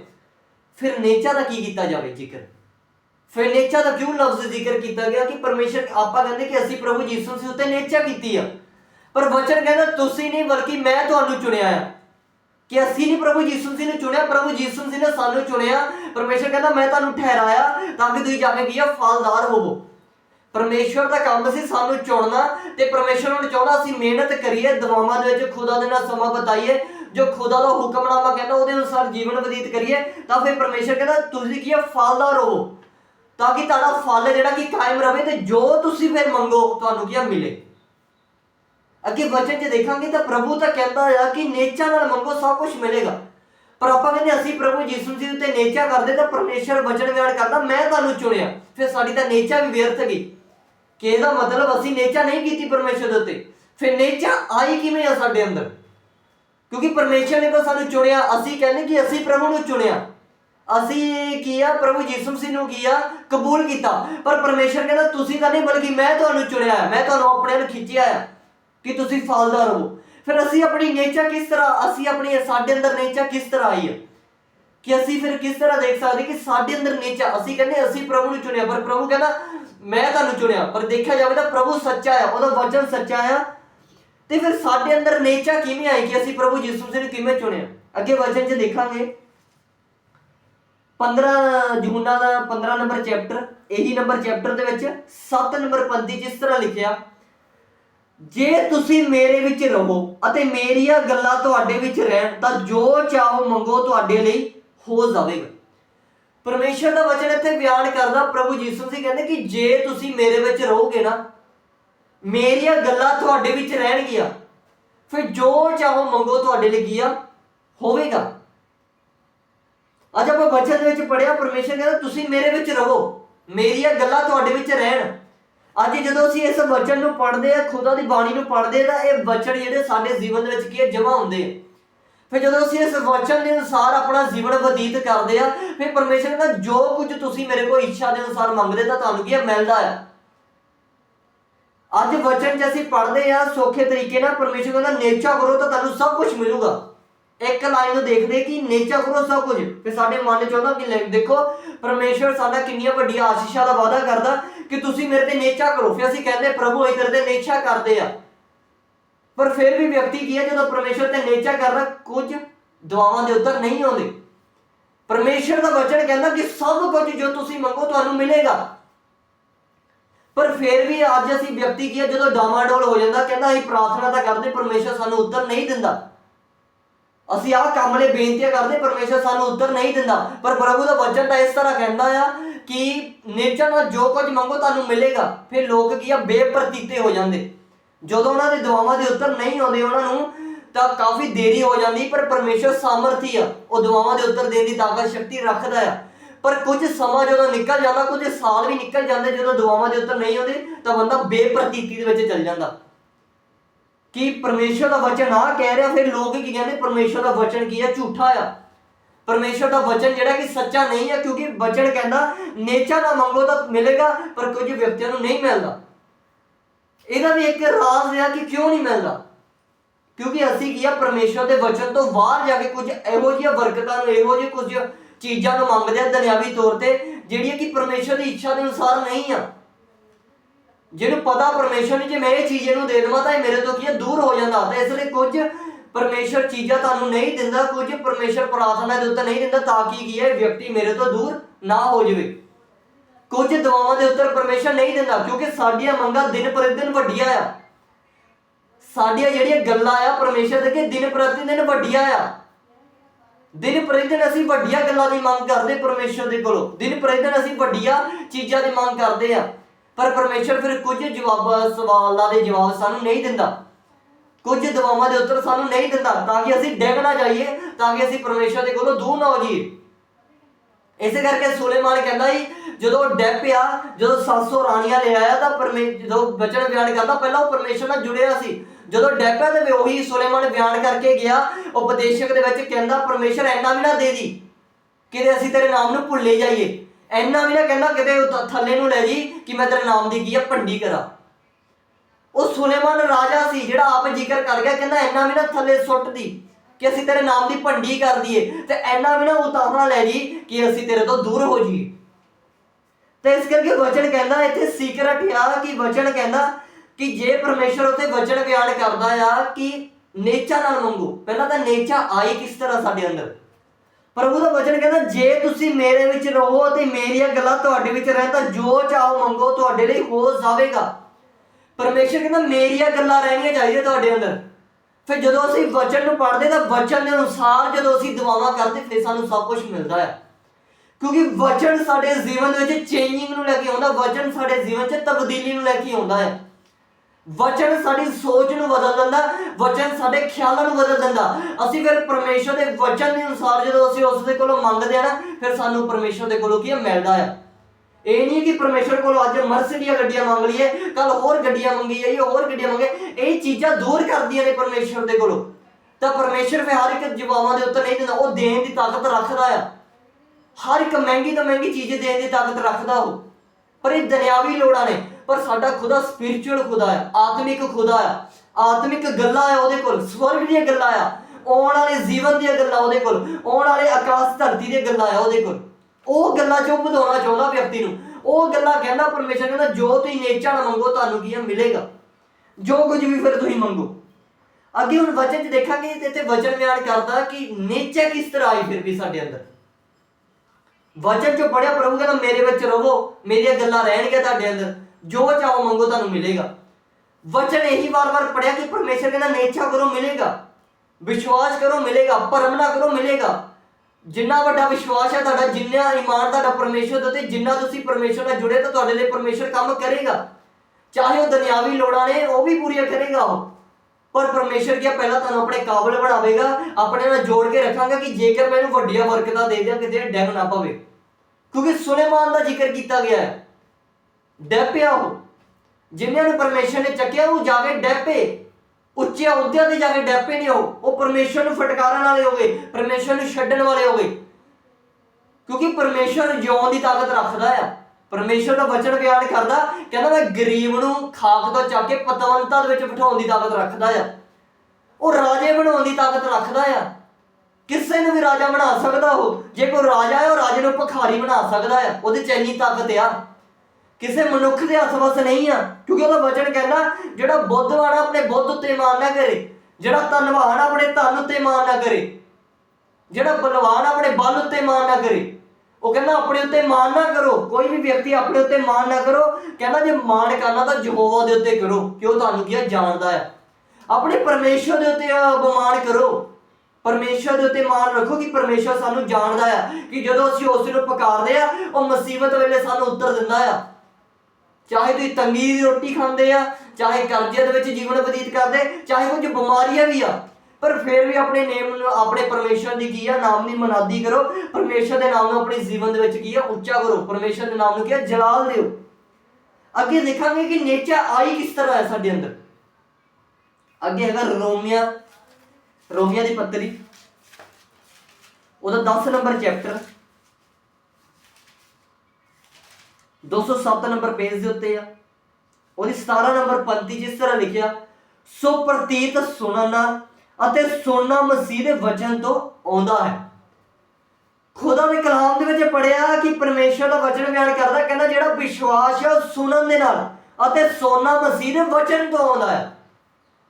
ਫਿਰ ਨੇਚਾ ਦਾ ਕੀ ਕੀਤਾ ਜਾਵੇ ਜ਼ਿਕਰ? ਫਿਰ ਨੇਚਾ ਦਾ ਕਿਉਂ ਲਫ਼ਜ਼ ਜ਼ਿਕਰ ਕੀਤਾ ਗਿਆ ਕਿ ਪਰਮੇਸ਼ਰ ਆਪਾਂ ਕਹਿੰਦੇ ਕਿ ਅਸੀਂ ਪ੍ਰਭੂ ਯਿਸੂ ਮਸੀਹ ਉੱਤੇ ਨੇਚਾ ਕੀਤੀ ਆ? ਪਰ ਵਚਨ ਕਹਿੰਦਾ ਤੁਸੀਂ ਨਹੀਂ, ਬਲਕਿ ਮੈਂ ਤੁਹਾਨੂੰ ਚੁਣਿਆ ਆ। ਕਿ ਅਸੀਂ ਨਹੀਂ ਪ੍ਰਭੂ ਯਿਸੂ ਮਸੀਹ ਨੂੰ ਚੁਣਿਆ, ਪ੍ਰਭੂ ਯਿਸੂ ਮਸੀਹ ਨੇ ਸਾਨੂੰ ਚੁਣਿਆ। ਪਰਮੇਸ਼ਰ ਕਹਿੰਦਾ, ਮੈਂ ਤੁਹਾਨੂੰ ਠਹਿਰਾਇਆ ਤਾਂ ਕਿ ਤੁਸੀਂ ਜਾ ਕੇ ਕੀ ਆ, ਫਲਦਾਰ ਹੋਵੋ। ਪਰਮੇਸ਼ਵਰ ਦਾ ਕੰਮ ਸੀ ਸਾਨੂੰ ਚੁਣਨਾ ਤੇ ਪਰਮੇਸ਼ਵਰ ਨੂੰ ਚਾਹੁੰਦਾ, ਅਸੀਂ ਮਿਹਨਤ ਕਰੀਏ, ਦੁਆਵਾਂ ਦੇ ਵਿੱਚ ਖੁਦਾ ਦੇ ਨਾਲ ਸਮਾਂ ਬਤਾਈਏ। ਜੋ ਖੁਦਾ ਦਾ ਹੁਕਮਨਾਮਾ ਕਹਿੰਦਾ, ਉਹਦੇ ਅਨੁਸਾਰ ਜੀਵਨ ਬਤੀਤ ਕਰੀਏ। ਤਾਂ ਫਿਰ ਪਰਮੇਸ਼ਵਰ ਕਹਿੰਦਾ, ਤੁਸੀਂ ਕੀ ਹੈ ਫਲਦਾਰ ਹੋਵੋ। ਤਾਂ ਕਿ ਤੁਹਾਡਾ ਫਲ ਜਿਹੜਾ ਕਿ ਕਾਇਮ ਰਹੇ ਤੇ ਜੋ ਤੁਸੀਂ ਫਿਰ ਮੰਗੋ, ਤੁਹਾਨੂੰ ਕੀ ਆ, ਮਿਲੇ। ਅੱਗੇ ਵਚਨ 'ਚ ਦੇਖਾਂਗੇ ਤਾਂ ਪ੍ਰਭੂ ਤਾਂ ਕਹਿੰਦਾ ਆ ਕਿ ਨੇਚਾ ਨਾਲ ਮੰਗੋ, ਸਭ ਕੁਝ ਮਿਲੇਗਾ। ਪਰ ਆਪਾਂ ਕਹਿੰਦੇ ਅਸੀਂ ਪ੍ਰਭੂ ਯਿਸੂ ਜੀ ਉੱਤੇ ਨੇਚਾ ਕਰਦੇ ਤਾਂ ਪਰਮੇਸ਼ਰ ਵਚਨ ਬਿਆਨ ਕਰਦਾ, ਮੈਂ ਤੁਹਾਨੂੰ ਚੁਣਿਆ। ਫਿਰ ਸਾਡੀ ਤਾਂ ਨੇਚਾ ਵੀ ਵਿਅਰਥ ਗਈ। ਕਿ ਇਹਦਾ ਮਤਲਬ ਅਸੀਂ ਨੇਚਾ ਨਹੀਂ ਕੀਤੀ ਪਰਮੇਸ਼ਰ ਦੇ ਉੱਤੇ। ਫਿਰ ਨੇਚਾ ਆਈ ਕਿਵੇਂ ਆ ਸਾਡੇ ਅੰਦਰ? ਕਿਉਂਕਿ ਪਰਮੇਸ਼ਰ ਨੇ ਤਾਂ ਸਾਨੂੰ ਚੁਣਿਆ। ਅਸੀਂ ਕਹਿੰਦੇ ਕਿ ਅਸੀਂ ਪ੍ਰਭੂ ਨੂੰ ਚੁਣਿਆ। ਅਸੀਂ ਕੀ ਆ? ਪ੍ਰਭੂ ਯਿਸੂ ਮਸੀਹ ਨੂੰ ਕੀ ਆ? ਕਬੂਲ ਕੀਤਾ। ਪਰ ਪਰਮੇਸ਼ਰ ਕਹਿੰਦਾ, ਤੁਸੀਂ ਤਾਂ ਨਹੀਂ, ਬਲਕਿ ਮੈਂ ਤੁਹਾਨੂੰ ਚੁਣਿਆ ਮੈਂ ਤੁਹਾਨੂੰ ਆਪਣੇ ਨਾਲ ਖਿੱਚਿਆ ਹੈ। ਕਿ ਤੁਸੀਂ ਫਲਦਾਰ ਹੋ। ਫਿਰ ਅਸੀਂ ਆਪਣੀ ਨੇਚਾ ਕਿਸ ਤਰ੍ਹਾਂ, ਅਸੀਂ ਆਪਣੀ, ਸਾਡੇ ਅੰਦਰ ਨੇਚਾ ਕਿਸ ਤਰ੍ਹਾਂ ਆਈ ਹੈ? ਕਿ ਅਸੀਂ ਫਿਰ ਕਿਸ ਤਰ੍ਹਾਂ ਦੇਖ ਸਕਦੇ ਕਿ ਸਾਡੇ ਅੰਦਰ ਨੇਚਾ ਅਸੀਂ ਕਹਿੰਦੇ ਅਸੀਂ ਪ੍ਰਭੂ ਨੂੰ ਚੁਣਿਆ। ਪਰ ਪ੍ਰਭੂ ਕਹਿੰਦਾ, ਮੈਂ ਤੁਹਾਨੂੰ ਚੁਣਿਆ। ਪਰ ਦੇਖਿਆ ਜਾਵੇ ਤਾਂ ਪ੍ਰਭੂ ਸੱਚਾ ਹੈ ਉਹਦਾ ਵਚਨ ਸੱਚਾ ਹੈ ਤੇ ਫਿਰ ਸਾਡੇ ਅੰਦਰ ਨੇਚਾ ਕਿਵੇਂ ਆਈ ਕਿ ਅਸੀਂ ਪ੍ਰਭੂ ਯਿਸੂ ਮਸੀਹ ਨੂੰ ਕਿਵੇਂ ਚੁਣਿਆ? ਅੱਗੇ ਵਚਨ 'ਚ ਦੇਖਾਂਗੇ। 15 ਜੂਨਾ ਦਾ 15 ਨੰਬਰ ਚੈਪਟਰ ਇਹੀ ਨੰਬਰ ਚੈਪਟਰ ਦੇ ਵਿੱਚ 7 ਨੰਬਰ ਪੰਦੀ ਜਿਸ ਤਰ੍ਹਾਂ ਲਿਖਿਆ ਜੇ ਤੁਸੀਂ ਮੇਰੇ ਵਿੱਚ ਰਹੋ ਅਤੇ ਮੇਰੀਆਂ ਗੱਲਾਂ ਤੁਹਾਡੇ ਵਿੱਚ ਰਹਿਣ, ਤਾਂ ਜੋ ਚਾਹੋ ਮੰਗੋ ਤੁਹਾਡੇ ਲਈ ਹੋ ਜਾਵੇਗਾ। ਪਰਮੇਸ਼ਰ ਦਾ ਵਚਨ ਇੱਥੇ ਬਿਆਨ ਕਰਦਾ, ਪ੍ਰਭੂ ਯਿਸੂ ਜੀ ਕਹਿੰਦੇ ਕਿ ਜੇ ਤੁਸੀਂ ਮੇਰੇ ਵਿੱਚ ਰਹੋਗੇ ਨਾ, ਮੇਰੀਆਂ ਗੱਲਾਂ ਤੁਹਾਡੇ ਵਿੱਚ ਰਹਿਣਗੀਆਂ, ਫਿਰ ਜੋ ਚਾਹੋ ਮੰਗੋ ਤੁਹਾਡੇ ਲਈ ਕੀ ਹੋਵੇਗਾ। ਅੱਜ ਆਪਾਂ ਵਚਨ ਦੇ ਵਿੱਚ ਪੜਿਆ ਪਰਮੇਸ਼ਰ ਕਹਿੰਦਾ, ਤੁਸੀਂ ਮੇਰੇ ਵਿੱਚ ਰਹੋ, ਮੇਰੀਆਂ ਗੱਲਾਂ ਤੁਹਾਡੇ ਵਿੱਚ ਰਹਿਣ। ਅੱਜ ਜਦੋਂ ਅਸੀਂ ਇਸ ਵਚਨ ਨੂੰ ਪੜ੍ਹਦੇ ਆ, ਖੁਦਾ ਦੀ ਬਾਣੀ ਨੂੰ ਪੜ੍ਹਦੇ ਆ, ਤਾਂ ਇਹ ਵਚਨ ਜਿਹੜੇ ਸਾਡੇ ਜੀਵਨ ਦੇ ਵਿੱਚ ਕੀ ਹੈ? ਜਮਾ ਹੁੰਦੇ ਆ। ਫਿਰ ਜਦੋਂ ਅਸੀਂ ਇਸ ਵਚਨ ਦੇ ਅਨੁਸਾਰ ਆਪਣਾ ਜੀਵਨ ਬਤੀਤ ਕਰਦੇ ਆ, ਫਿਰ ਪਰਮੇਸ਼ਰ ਕਹਿੰਦਾ, ਜੋ ਕੁਝ ਤੁਸੀਂ ਮੇਰੇ ਕੋਲ ਇੱਛਾ ਦੇ ਅਨੁਸਾਰ ਮੰਗਦੇ, ਤਾਂ ਤੁਹਾਨੂੰ ਕੀ ਹੈ? ਮਿਲਦਾ ਆ। ਅੱਜ ਵਚਨ ਜੇ ਅਸੀਂ ਪੜ੍ਹਦੇ ਆ, ਸੌਖੇ ਤਰੀਕੇ ਨਾਲ, ਪਰਮੇਸ਼ਰ ਕਹਿੰਦਾ, ਨੇਚਾ ਕਰੋ ਤਾਂ ਤੁਹਾਨੂੰ ਸਭ ਕੁਝ ਮਿਲੂਗਾ। ਇੱਕ ਲਾਈਨ ਨੂੰ ਦੇਖਦੇ ਕਿ ਨੇਚਾ ਕਰੋ ਸਭ ਕੁਝ ਫਿਰ ਸਾਡੇ ਮਨ ਚ ਆਉਂਦਾ ਕਿ ਦੇਖੋ ਪਰਮੇਸ਼ਵਰ ਸਾਡਾ ਕਿੰਨੀਆਂ ਵੱਡੀਆਂ ਆਸ਼ੀਸ਼ਾਂ ਦਾ ਵਾਅਦਾ ਕਰਦਾ ਕਿ ਤੁਸੀਂ ਮੇਰੇ ਤੇ ਨੇਚਾ ਕਰੋ। ਫਿਰ ਅਸੀਂ ਕਹਿੰਦੇ, ਪ੍ਰਭੂ, ਅਸੀਂ ਤੇਰੇ ਨੇਚਾ ਕਰਦੇ ਆ ਪਰ ਫਿਰ ਵੀ ਵਿਅਕਤੀ ਕੀ ਹੈ, ਜਦੋਂ ਪਰਮੇਸ਼ਵਰ ਤੇ ਨੇਚਾ ਕਰਦਾ ਕੁਝ ਦੁਆਵਾਂ ਦੇ ਉੱਤਰ ਨਹੀਂ ਆਉਂਦੇ। ਪਰਮੇਸ਼ਵਰ ਦਾ ਵਚਨ ਕਹਿੰਦਾ ਕਿ ਸਭ ਕੁਝ ਜੋ ਤੁਸੀਂ ਮੰਗੋ, ਤੁਹਾਨੂੰ ਮਿਲੇਗਾ। ਪਰ ਫਿਰ ਵੀ ਅੱਜ ਅਸੀਂ ਵਿਅਕਤੀ ਕੀ ਹੈ, ਜਦੋਂ ਡਾਮਾਡੋਲ ਹੋ ਜਾਂਦਾ, ਕਹਿੰਦਾ ਅਸੀਂ ਪ੍ਰਾਰਥਨਾ ਤਾਂ ਕਰਦੇ ਪਰਮੇਸ਼ਵਰ ਸਾਨੂੰ ਉੱਤਰ ਨਹੀਂ ਦਿੰਦਾ। ਅਸੀਂ ਆਹ ਕੰਮ ਲਈ ਬੇਨਤੀਆਂ ਕਰਦੇ ਪਰਮੇਸ਼ਵਰ ਸਾਨੂੰ ਉੱਤਰ ਨਹੀਂ ਦਿੰਦਾ। ਪਰ ਪ੍ਰਭੂ ਦਾ ਵਚਨ ਤਾਂ ਇਸ ਤਰ੍ਹਾਂ ਕਹਿੰਦਾ ਆ ਕਿ ਨੇਚਰ ਨਾਲ ਜੋ ਕੁਝ ਮੰਗੋ ਤੁਹਾਨੂੰ ਮਿਲੇਗਾ, ਫਿਰ ਲੋਕ ਕੀ ਆ, ਬੇਪਰਤੀਤੇ ਹੋ ਜਾਂਦੇ। ਜਦੋਂ ਉਹਨਾਂ ਦੇ ਦੁਆਵਾਂ ਦੇ ਉੱਤਰ ਨਹੀਂ ਆਉਂਦੇ ਉਹਨਾਂ ਨੂੰ, ਤਾਂ ਕਾਫੀ ਦੇਰੀ ਹੋ ਜਾਂਦੀ, ਪਰ ਪਰਮੇਸ਼ਵਰ ਸਾਮਰਥੀ ਆ। ਉਹ ਦੁਆਵਾਂ ਦੇ ਉੱਤਰ ਦੇਣ ਦੀ ਤਾਕਤ, ਸ਼ਕਤੀ ਰੱਖਦਾ ਆ। ਪਰ ਕੁਝ ਸਮਾਂ ਜਦੋਂ ਨਿਕਲ ਜਾਂਦਾ, ਕੁਝ ਸਾਲ ਵੀ ਨਿਕਲ ਜਾਂਦੇ, ਜਦੋਂ ਦੁਆਵਾਂ ਦੇ ਉੱਤਰ ਨਹੀਂ ਆਉਂਦੇ, ਤਾਂ ਬੰਦਾ ਬੇਪਰਤੀਤੀ ਦੇ ਵਿੱਚ ਚੱਲ ਜਾਂਦਾ। ਕਿ ਪਰਮੇਸ਼ਰ ਦਾ ਵਚਨ ਆ ਕਹਿ ਰਿਹਾ? ਫਿਰ ਲੋਕ ਕੀ ਕਹਿੰਦੇ? ਪਰਮੇਸ਼ਰ ਦਾ ਵਚਨ ਕੀ ਆ? ਝੂਠਾ ਆ। ਪਰਮੇਸ਼ਰ ਦਾ ਵਚਨ ਜਿਹੜਾ ਕਿ ਸੱਚਾ ਨਹੀਂ ਹੈ, ਕਿਉਂਕਿ ਵਚਨ ਕਹਿੰਦਾ, ਨੇਚਾ ਨਾ ਮੰਗੋ ਤਾਂ ਮਿਲੇਗਾ, ਪਰ ਕੁਝ ਵਿਅਕਤੀਆਂ ਨੂੰ ਨਹੀਂ ਮਿਲਦਾ। ਇਹਦਾ ਵੀ ਇੱਕ ਰਾਜ਼ ਹੈ ਕਿ ਕਿਉਂ ਨਹੀਂ ਮਿਲਦਾ? ਕਿਉਂਕਿ ਅਸੀਂ ਕੀ ਆ, ਪਰਮੇਸ਼ਰ ਦੇ ਵਚਨ ਤੋਂ ਬਾਹਰ ਜਾ ਕੇ ਕੁਝ ਇਹੋ ਜਿਹੀਆਂ ਬਰਕਤਾਂ ਨੂੰ, ਇਹੋ ਜਿਹੇ ਕੁਝ ਚੀਜ਼ਾਂ ਨੂੰ ਮੰਗਦੇ ਆ ਦੁਨਿਆਵੀ ਤੌਰ ਤੇ ਜਿਹੜੀਆਂ ਕਿ ਪਰਮੇਸ਼ਰ ਦੀ ਇੱਛਾ ਦੇ ਅਨੁਸਾਰ ਨਹੀਂ ਆ। ਜਿਹਨੂੰ ਪਤਾ ਪਰਮੇਸ਼ਰ ਨੇ ਜੇ ਮੈਂ ਇਹ ਚੀਜ਼ ਇਹਨੂੰ ਦੇ ਦੇਵਾਂ, ਤਾਂ ਇਹ ਮੇਰੇ ਤੋਂ ਕੀ ਦੂਰ ਹੋ ਜਾਂਦਾ। ਤਾਂ ਇਸ ਲਈ ਕੁਝ ਪਰਮੇਸ਼ਰ ਚੀਜ਼ਾਂ ਤੁਹਾਨੂੰ ਨਹੀਂ ਦਿੰਦਾ, ਕੁਝ ਪਰਮੇਸ਼ਰ ਪ੍ਰਾਰਥਨਾ ਦੇ ਉੱਤੇ ਨਹੀਂ ਦਿੰਦਾ, ਤਾਂ ਕਿ ਕੀ ਹੈ? ਵਿਅਕਤੀ ਮੇਰੇ ਤੋਂ ਦੂਰ ਨਾ ਹੋ ਜਾਵੇ। ਕੁਝ ਦੁਆਵਾਂ ਦੇ ਉੱਤਰ ਪਰਮੇਸ਼ਰ ਨਹੀਂ ਦਿੰਦਾ, ਕਿਉਂਕਿ ਸਾਡੀਆਂ ਮੰਗਾਂ ਦਿਨ ਪ੍ਰਤੀ ਦਿਨ ਵੱਡੀਆਂ ਆ। ਸਾਡੀਆਂ ਜਿਹੜੀਆਂ ਗੱਲਾਂ ਆ, ਪਰਮੇਸ਼ਰ ਦੇ ਕੇ ਦਿਨ ਪ੍ਰਤੀ ਦਿਨ ਵੱਡੀਆਂ ਆ। ਦਿਨ ਪ੍ਰਤੀ ਦਿਨ ਅਸੀਂ ਵੱਡੀਆਂ ਗੱਲਾਂ ਦੀ ਮੰਗ ਕਰਦੇ ਪਰਮੇਸ਼ਰ ਦੇ ਕੋਲੋਂ। ਦਿਨ ਪ੍ਰਤੀ ਦਿਨ ਅਸੀਂ ਵੱਡੀਆਂ ਚੀਜ਼ਾਂ ਦੀ ਮੰਗ ਕਰਦੇ ਆ। ਪਰ ਪਰਮੇਸ਼ਰ ਫਿਰ ਕੁਝ ਜਵਾਬ, ਸਵਾਲਾਂ ਦੇ ਜਵਾਬ ਸਾਨੂੰ ਨਹੀਂ ਦਿੰਦਾ। ਕੁਝ ਦਵਾਵਾਂ ਦੇ ਉੱਤਰ ਸਾਨੂੰ ਨਹੀਂ ਦਿੰਦਾ, ਤਾਂ ਕਿ ਅਸੀਂ ਡਿੱਗ ਨਾ ਜਾਈਏ, ਤਾਂ ਕਿ ਅਸੀਂ ਪਰਮੇਸ਼ਰ ਦੇ ਕੋਲੋਂ ਦੂਰ ਨਾ ਹੋ ਜਾਈਏ। ਇਸੇ ਕਰਕੇ ਸੁਲੇਮਾਨ ਕਹਿੰਦਾ ਜੀ, ਜਦੋਂ ਡੈ ਪਿਆ, ਜਦੋਂ 700 ਰਾਣੀਆਂ ਲੈ ਆਇਆ, ਤਾਂ ਪਰਮੇ, ਜਦੋਂ ਬਚਨ ਬਿਆਨ ਕਰਦਾ, ਪਹਿਲਾਂ ਉਹ ਪਰਮੇਸ਼ਰ ਨਾਲ ਜੁੜਿਆ ਸੀ। ਜਦੋਂ ਡੈ ਪਿਆ, ਤੇ ਉਹੀ ਸੁਲੇਮਾਨ ਬਿਆਨ ਕਰਕੇ ਗਿਆ। ਉਪਦੇਸ਼ਕ ਦੇ ਵਿੱਚ ਕਹਿੰਦਾ ਪਰਮੇਸ਼ਰ ਐਨਾ ਵੀ ਨਾ ਦੇ ਦੀ, ਕਿਤੇ ਅਸੀਂ ਤੇਰੇ ਨਾਮ ਨੂੰ ਭੁੱਲੇ ਜਾਈਏ। ਐਨਾ ਵੀ ਨਾ ਕਹਿੰਦਾ, ਕਿਤੇ ਉਹ ਥੱਲੇ ਨੂੰ ਲੈ ਜੀ, ਕਿ ਮੈਂ ਤੇਰੇ ਨਾਮ ਦੀ ਕੀ ਆ, ਭੰਡੀ ਕਰਾਂ। ਉਹ ਸੁਲੇਮਾਨ ਰਾਜਾ ਸੀ, ਜਿਹੜਾ ਆਪ ਜ਼ਿਕਰ ਕਰ ਗਿਆ, ਕਹਿੰਦਾ ਇੰਨਾ ਵੀ ਨਾ ਥੱਲੇ ਸੁੱਟ ਦੀ ਕਿ ਅਸੀਂ ਤੇਰੇ ਨਾਮ ਦੀ ਭੰਡੀ ਕਰ ਦਈਏ ਤੇ ਐਨਾ ਵੀ ਨਾ ਉਤਾਰਨਾ ਲੈ ਜੀ ਕਿ ਅਸੀਂ ਤੇਰੇ ਤੋਂ ਦੂਰ ਹੋ ਜਾਈਏ। ਤੇ ਇਸ ਕਰਕੇ ਵਚਨ ਕਹਿੰਦਾ, ਇੱਥੇ ਸੀਕ੍ਰਟ ਆ ਕਿ ਵਚਨ ਕਹਿੰਦਾ ਕਿ ਜੇ ਪਰਮੇਸ਼ਰ ਉਤੇ ਵਚਨ ਬਿਆਨ ਕਰਦਾ ਆ ਕਿ ਨੇਚਾ ਨਾਲ ਮੰਗੋ। ਪਹਿਲਾਂ ਤਾਂ ਨੇਚਾ ਆਈ ਕਿਸ ਤਰ੍ਹਾਂ ਸਾਡੇ ਅੰਦਰ? ਪ੍ਰਭੂ ਦਾ ਵਚਨ ਕਹਿੰਦਾ, ਜੇ ਤੁਸੀਂ ਮੇਰੇ ਵਿੱਚ ਰਹੋ ਤੇ ਮੇਰੀਆਂ ਗੱਲਾਂ ਤੁਹਾਡੇ ਵਿੱਚ ਰਹਿਣ ਤਾਂ ਜੋ ਚਾਹੋ ਮੰਗੋ, ਤੁਹਾਡੇ ਲਈ ਹੋ ਜਾਵੇਗਾ। ਪਰਮੇਸ਼ਰ ਕਹਿੰਦਾ, ਮੇਰੀਆਂ ਗੱਲਾਂ ਰਹਿਣੀਆਂ ਚਾਹੀਦੀਆਂ ਤੁਹਾਡੇ ਅੰਦਰ। ਫਿਰ ਜਦੋਂ ਅਸੀਂ ਵਚਨ ਨੂੰ ਪੜ੍ਹਦੇ, ਤਾਂ ਵਚਨ ਦੇ ਅਨੁਸਾਰ ਜਦੋਂ ਅਸੀਂ ਦੁਆਵਾਂ ਕਰਦੇ, ਫਿਰ ਸਾਨੂੰ ਸਭ ਕੁਝ ਮਿਲਦਾ ਹੈ। ਕਿਉਂਕਿ ਵਚਨ ਸਾਡੇ ਜੀਵਨ ਵਿੱਚ ਚੇਂਜਿੰਗ ਨੂੰ ਲੈ ਕੇ ਆਉਂਦਾ, ਵਚਨ ਸਾਡੇ ਜੀਵਨ 'ਚ ਤਬਦੀਲੀ ਨੂੰ ਲੈ ਕੇ ਆਉਂਦਾ ਹੈ। ਵਚਨ ਸਾਡੀ ਸੋਚ ਨੂੰ ਬਦਲ ਦਿੰਦਾ, ਵਚਨ ਸਾਡੇ ਖਿਆਲਾਂ ਨੂੰ ਬਦਲ ਦਿੰਦਾ। ਅਸੀਂ ਫਿਰ ਪਰਮੇਸ਼ਰ ਦੇ ਵਚਨ ਦੇ ਅਨੁਸਾਰ ਜਦੋਂ ਅਸੀਂ ਉਸ ਦੇ ਕੋਲੋਂ ਮੰਗਦੇ ਆ ਨਾ, ਫਿਰ ਸਾਨੂੰ ਪਰਮੇਸ਼ਰ ਦੇ ਕੋਲੋਂ ਕੀ ਹੈ? ਮਿਲਦਾ ਆ ਇਹ ਨਹੀਂ ਕਿ ਪਰਮੇਸ਼ਰ ਕੋਲ ਅੱਜ ਮਰਸੀਡੀਆਂ ਗੱਡੀਆਂ ਮੰਗ ਲਈਏ ਕੱਲ ਹੋਰ ਗੱਡੀਆਂ ਮੰਗੀ ਜਾਈਏ, ਹੋਰ ਗੱਡੀਆਂ ਮੰਗੇ। ਇਹ ਚੀਜ਼ਾਂ ਦੂਰ ਕਰਦੀਆਂ ਨੇ ਪਰਮੇਸ਼ਰ ਦੇ ਕੋਲੋਂ। ਤਾਂ ਪਰਮੇਸ਼ਰ ਫਿਰ ਹਰ ਇੱਕ ਜਵਾਵਾਂ ਦੇ ਉੱਤੇ ਨਹੀਂ ਦਿੰਦਾ, ਉਹ ਦੇਣ ਦੀ ਤਾਕਤ ਰੱਖਦਾ ਆ। ਹਰ ਇੱਕ ਮਹਿੰਗੀ ਤੋਂ ਮਹਿੰਗੀ ਚੀਜ਼ ਦੇਣ ਦੀ ਤਾਕਤ ਰੱਖਦਾ ਉਹ। ਪਰ ਇਹ ਦੁਨਿਆਵੀ ਲੋੜਾਂ ਨੇ। ਪਰ ਸਾਡਾ ਖੁਦਾ ਸਪਿਰਚੁਅਲ ਖੁਦਾ ਆ, ਆਤਮਿਕ ਖੁਦਾ ਆ। ਆਤਮਿਕ ਗੱਲਾਂ ਆ ਉਹਦੇ ਕੋਲ, ਸਵਰਗ ਦੀਆਂ ਗੱਲਾਂ ਆ, ਆਉਣ ਵਾਲੇ ਜੀਵਨ ਦੀਆਂ ਗੱਲਾਂ ਉਹਦੇ ਕੋਲ, ਆਉਣ ਵਾਲੇ ਆਕਾਸ਼ ਧਰਤੀ ਦੀਆਂ ਗੱਲਾਂ ਆ ਉਹਦੇ ਕੋਲ। ਉਹ ਗੱਲਾਂ ਚੋਂ ਵਧਾਉਣਾ ਚਾਹੁੰਦਾ ਵਿਅਕਤੀ ਨੂੰ। ਉਹ ਗੱਲਾਂ ਕਹਿੰਦਾ ਪਰਮੇਸ਼ਰ ਕਹਿੰਦਾ, ਜੋ ਤੁਸੀਂ ਨੇਚਾ ਨਾ ਮੰਗੋ, ਤੁਹਾਨੂੰ ਕੀ ਆ, ਮਿਲੇਗਾ। ਜੋ ਕੁਝ ਵੀ ਫਿਰ ਤੁਸੀਂ ਮੰਗੋ। ਅੱਗੇ ਹੁਣ ਵਚਨ 'ਚ ਦੇਖਾਂਗੇ ਤੇ ਇੱਥੇ ਵਚਨ ਬਿਆਨ ਕਰਦਾ ਕਿ ਨੇਚਾ ਕਿਸ ਤਰ੍ਹਾਂ ਆਈ ਫਿਰ ਵੀ ਸਾਡੇ ਅੰਦਰ। ਵਚਨ ਚੋਂ ਪੜਿਆ ਪ੍ਰਭੂ ਕਹਿੰਦਾ, ਮੇਰੇ ਵਿੱਚ ਰਹੋ, ਮੇਰੀਆਂ ਗੱਲਾਂ ਰਹਿਣਗੀਆਂ ਤੁਹਾਡੇ ਅੰਦਰ। ਜੋ ਚਾਹੋ ਮੰਗੋ, ਤੁਹਾਨੂੰ ਮਿਲੇਗਾ। ਵਚਨ ਇਹੀ ਵਾਰ-ਵਾਰ ਪੜਿਆ ਕਿ ਪਰਮੇਸ਼ਰ ਕਹਿੰਦਾ ਨੇਚਾ ਕਰੋ, ਮਿਲੇਗਾ। ਵਿਸ਼ਵਾਸ ਕਰੋ, ਮਿਲੇਗਾ। ਪਰਮਨਾ ਕਰੋ, ਮਿਲੇਗਾ। ਜਿੰਨਾ ਵੱਡਾ ਵਿਸ਼ਵਾਸ ਹੈ ਤੁਹਾਡਾ, ਜਿੰਨਾ ਈਮਾਨ ਤੁਹਾਡਾ ਪਰਮੇਸ਼ਰ ਦੇ ਉੱਤੇ ਜਿੰਨਾ ਤੁਸੀਂ ਪਰਮੇਸ਼ਰ ਨਾਲ ਜੁੜੇ, ਤਾਂ ਤੁਹਾਡੇ ਲਈ ਪਰਮੇਸ਼ਰ ਕੰਮ ਕਰੇਗਾ। ਚਾਹੇ ਉਹ ਦੁਨਿਆਵੀ ਲੋੜਾਂ ਨੇ, ਉਹ ਵੀ ਪੂਰੀਆਂ ਕਰੇਗਾ ਉਹ। ਪਰ ਪਰਮੇਸ਼ਰ ਕੀ ਪਹਿਲਾਂ ਤੁਹਾਨੂੰ ਆਪਣੇ ਕਾਬਲ ਬਣਾਵੇਗਾ, ਆਪਣੇ ਨਾਲ ਜੋੜ ਕੇ ਰੱਖਾਂਗਾ ਕਿ ਜੇਕਰ ਮੈਨੂੰ ਵੱਡੀਆਂ ਬਰਕਤਾਂ ਦੇ ਦਿਆਂ, ਕਿਤੇ ਡੈਗ ਨਾ ਪਵੇ। ਕਿਉਂਕਿ ਸੁਲੇਮਾਨ ਦਾ ਜ਼ਿਕਰ ਕੀਤਾ ਗਿਆ ਹੈ। ਡੈਪਿਆ ਉਹ। ਜਿਨ੍ਹਾਂ ਨੂੰ ਪਰਮੇਸ਼ਰ ਨੇ ਚੱਕਿਆ, ਉਹ ਜਾ ਕੇ ਡੈਪੇ। ਉੱਚੇ ਅਹੁਦਿਆਂ ਤੇ ਜਾ ਕੇ ਡੈਪੇ ਨਹੀਂ ਉਹ ਉਹ ਪਰਮੇਸ਼ਰ ਨੂੰ ਫਟਕਾਰਨ ਵਾਲੇ ਹੋਗੇ, ਪਰਮੇਸ਼ਰ ਨੂੰ ਛੱਡਣ ਵਾਲੇ ਹੋਗੇ। ਕਿਉਂਕਿ ਪਰਮੇਸ਼ਰ ਜਿਉਣ ਦੀ ਤਾਕਤ ਰੱਖਦਾ ਆ। ਪਰਮੇਸ਼ਰ ਦਾ ਵਚਨ ਬਿਆਨ ਕਰਦਾ, ਕਹਿੰਦਾ ਮੈਂ ਗਰੀਬ ਨੂੰ ਖਾਕ ਤੋਂ ਚੱਕ ਕੇ ਪਤਵੰਤਾ ਦੇ ਵਿੱਚ ਬਿਠਾਉਣ ਦੀ ਤਾਕਤ ਰੱਖਦਾ ਆ। ਉਹ ਰਾਜੇ ਬਣਾਉਣ ਦੀ ਤਾਕਤ ਰੱਖਦਾ ਆ। ਕਿਸੇ ਨੂੰ ਵੀ ਰਾਜਾ ਬਣਾ ਸਕਦਾ ਉਹ। ਜੇ ਕੋਈ ਰਾਜਾ ਹੈ, ਉਹ ਰਾਜੇ ਨੂੰ ਭਖਾਰੀ ਬਣਾ ਸਕਦਾ ਹੈ ਉਹਦੇ ਚ ਇੰਨੀ ਤਾਕਤ ਆ। ਕਿਸੇ ਮਨੁੱਖ ਦੇ ਹੱਥ ਵਸ ਨਹੀਂ ਆ, ਕਿਉਂਕਿ ਉਹਦਾ ਵਚਨ ਕਹਿੰਦਾ, ਜਿਹੜਾ ਬੁੱਧਵਾਨ ਆ ਆਪਣੇ ਬੁੱਧ ਉੱਤੇ ਮਾਨ ਨਾ ਕਰੇ, ਜਿਹੜਾ ਧਨਵਾਨ ਆ ਆਪਣੇ ਧਨ ਉੱਤੇ ਮਾਨ ਨਾ ਕਰੇ, ਜਿਹੜਾ ਬਲਵਾਨ ਆ ਆਪਣੇ ਬਲ ਉੱਤੇ ਮਾਨ ਨਾ ਕਰੇ, ਉਹ ਕਹਿੰਦਾ ਆਪਣੇ ਉੱਤੇ ਮਾਨ ਨਾ ਕਰੋ, ਕੋਈ ਵੀ ਵਿਅਕਤੀ ਆਪਣੇ ਉੱਤੇ ਮਾਨ ਨਾ ਕਰੋ, ਕਹਿੰਦਾ ਜੇ ਮਾਨ ਕਰਨਾ ਤਾਂ ਯਹੋਵਾ ਦੇ ਉੱਤੇ ਕਰੋ, ਕਿ ਉਹ ਤੁਹਾਨੂੰ ਕੀ ਆ, ਜਾਣਦਾ ਹੈ ਆਪਣੇ ਪਰਮੇਸ਼ਰ ਦੇ ਉੱਤੇ ਅਪਮਾਨ ਕਰੋ, ਪਰਮੇਸ਼ਰ ਦੇ ਉੱਤੇ ਮਾਨ ਰੱਖੋ ਕਿ ਪਰਮੇਸ਼ਰ ਸਾਨੂੰ ਜਾਣਦਾ ਆ, ਕਿ ਜਦੋਂ ਅਸੀਂ ਉਸ ਨੂੰ ਪੁਕਾਰਦੇ ਆ, ਉਹ ਮੁਸੀਬਤ ਵੇਲੇ ਸਾਨੂੰ ਉੱਤਰ ਦਿੰਦਾ ਆ। ਚਾਹੇ ਤੁਸੀਂ ਤੰਗੀ ਦੀ ਰੋਟੀ ਖਾਂਦੇ ਆ, ਚਾਹੇ ਕਰਜ਼ੇ ਦੇ ਵਿੱਚ ਜੀਵਨ ਬਤੀਤ ਕਰਦੇ, ਚਾਹੇ ਕੁਝ ਬਿਮਾਰੀਆਂ ਵੀ ਆ, ਪਰ ਫਿਰ ਵੀ ਆਪਣੇ ਨੇਮ ਨੂੰ, ਆਪਣੇ ਪਰਮੇਸ਼ਰ ਦੀ ਕੀ ਆ, ਨਾਮ ਦੀ ਮਨਾਦੀ ਕਰੋ। ਪਰਮੇਸ਼ਰ ਦੇ ਨਾਮ ਨੂੰ ਆਪਣੇ ਜੀਵਨ ਦੇ ਵਿੱਚ ਕੀ ਆ, ਉੱਚਾ ਕਰੋ। ਪਰਮੇਸ਼ਰ ਦੇ ਨਾਮ ਨੂੰ ਕੀ ਆ, ਜਲਾਲ ਦਿਓ। ਅੱਗੇ ਦੇਖਾਂਗੇ ਕਿ ਨੇਚਰ ਆਈ ਕਿਸ ਤਰ੍ਹਾਂ ਹੈ ਸਾਡੇ ਅੰਦਰ। ਅੱਗੇ ਹੈਗਾ ਰੋਮੀਆ ਰੋਮੀਆ ਦੀ ਪੱਤਰੀ। ਉਹਦਾ 10 ਨੰਬਰ ਚੈਪਟਰ। 207 ਨੰਬਰ ਪੇਜ ਦੇ ਉੱਤੇ ਆ। ਉਹਦੀ 17 ਨੰਬਰ ਪੰਕਤੀ ਜਿਸ ਤਰ੍ਹਾਂ ਲਿਖਿਆ, ਸੋ ਪ੍ਰਤੀਤ ਸੁਣਨਾ ਅਤੇ ਸੁਣਨਾ ਮਸੀਹ ਦੇ ਵਚਨ ਤੋਂ ਆਉਂਦਾ ਹੈ। ਖੁਦਾ ਦੇ ਕਲਾਮ ਦੇ ਵਿੱਚ ਪੜਿਆ ਕਿ ਪਰਮੇਸ਼ਰ ਦਾ ਵਚਨ ਬਿਆਨ ਕਰਦਾ, ਕਹਿੰਦਾ ਜਿਹੜਾ ਵਿਸ਼ਵਾਸ ਹੈ ਉਹ ਸੁਣਨ ਦੇ ਨਾਲ ਅਤੇ ਸੋਨਾ ਮਸੀਹ ਦੇ ਵਚਨ ਤੋਂ ਆਉਂਦਾ ਹੈ।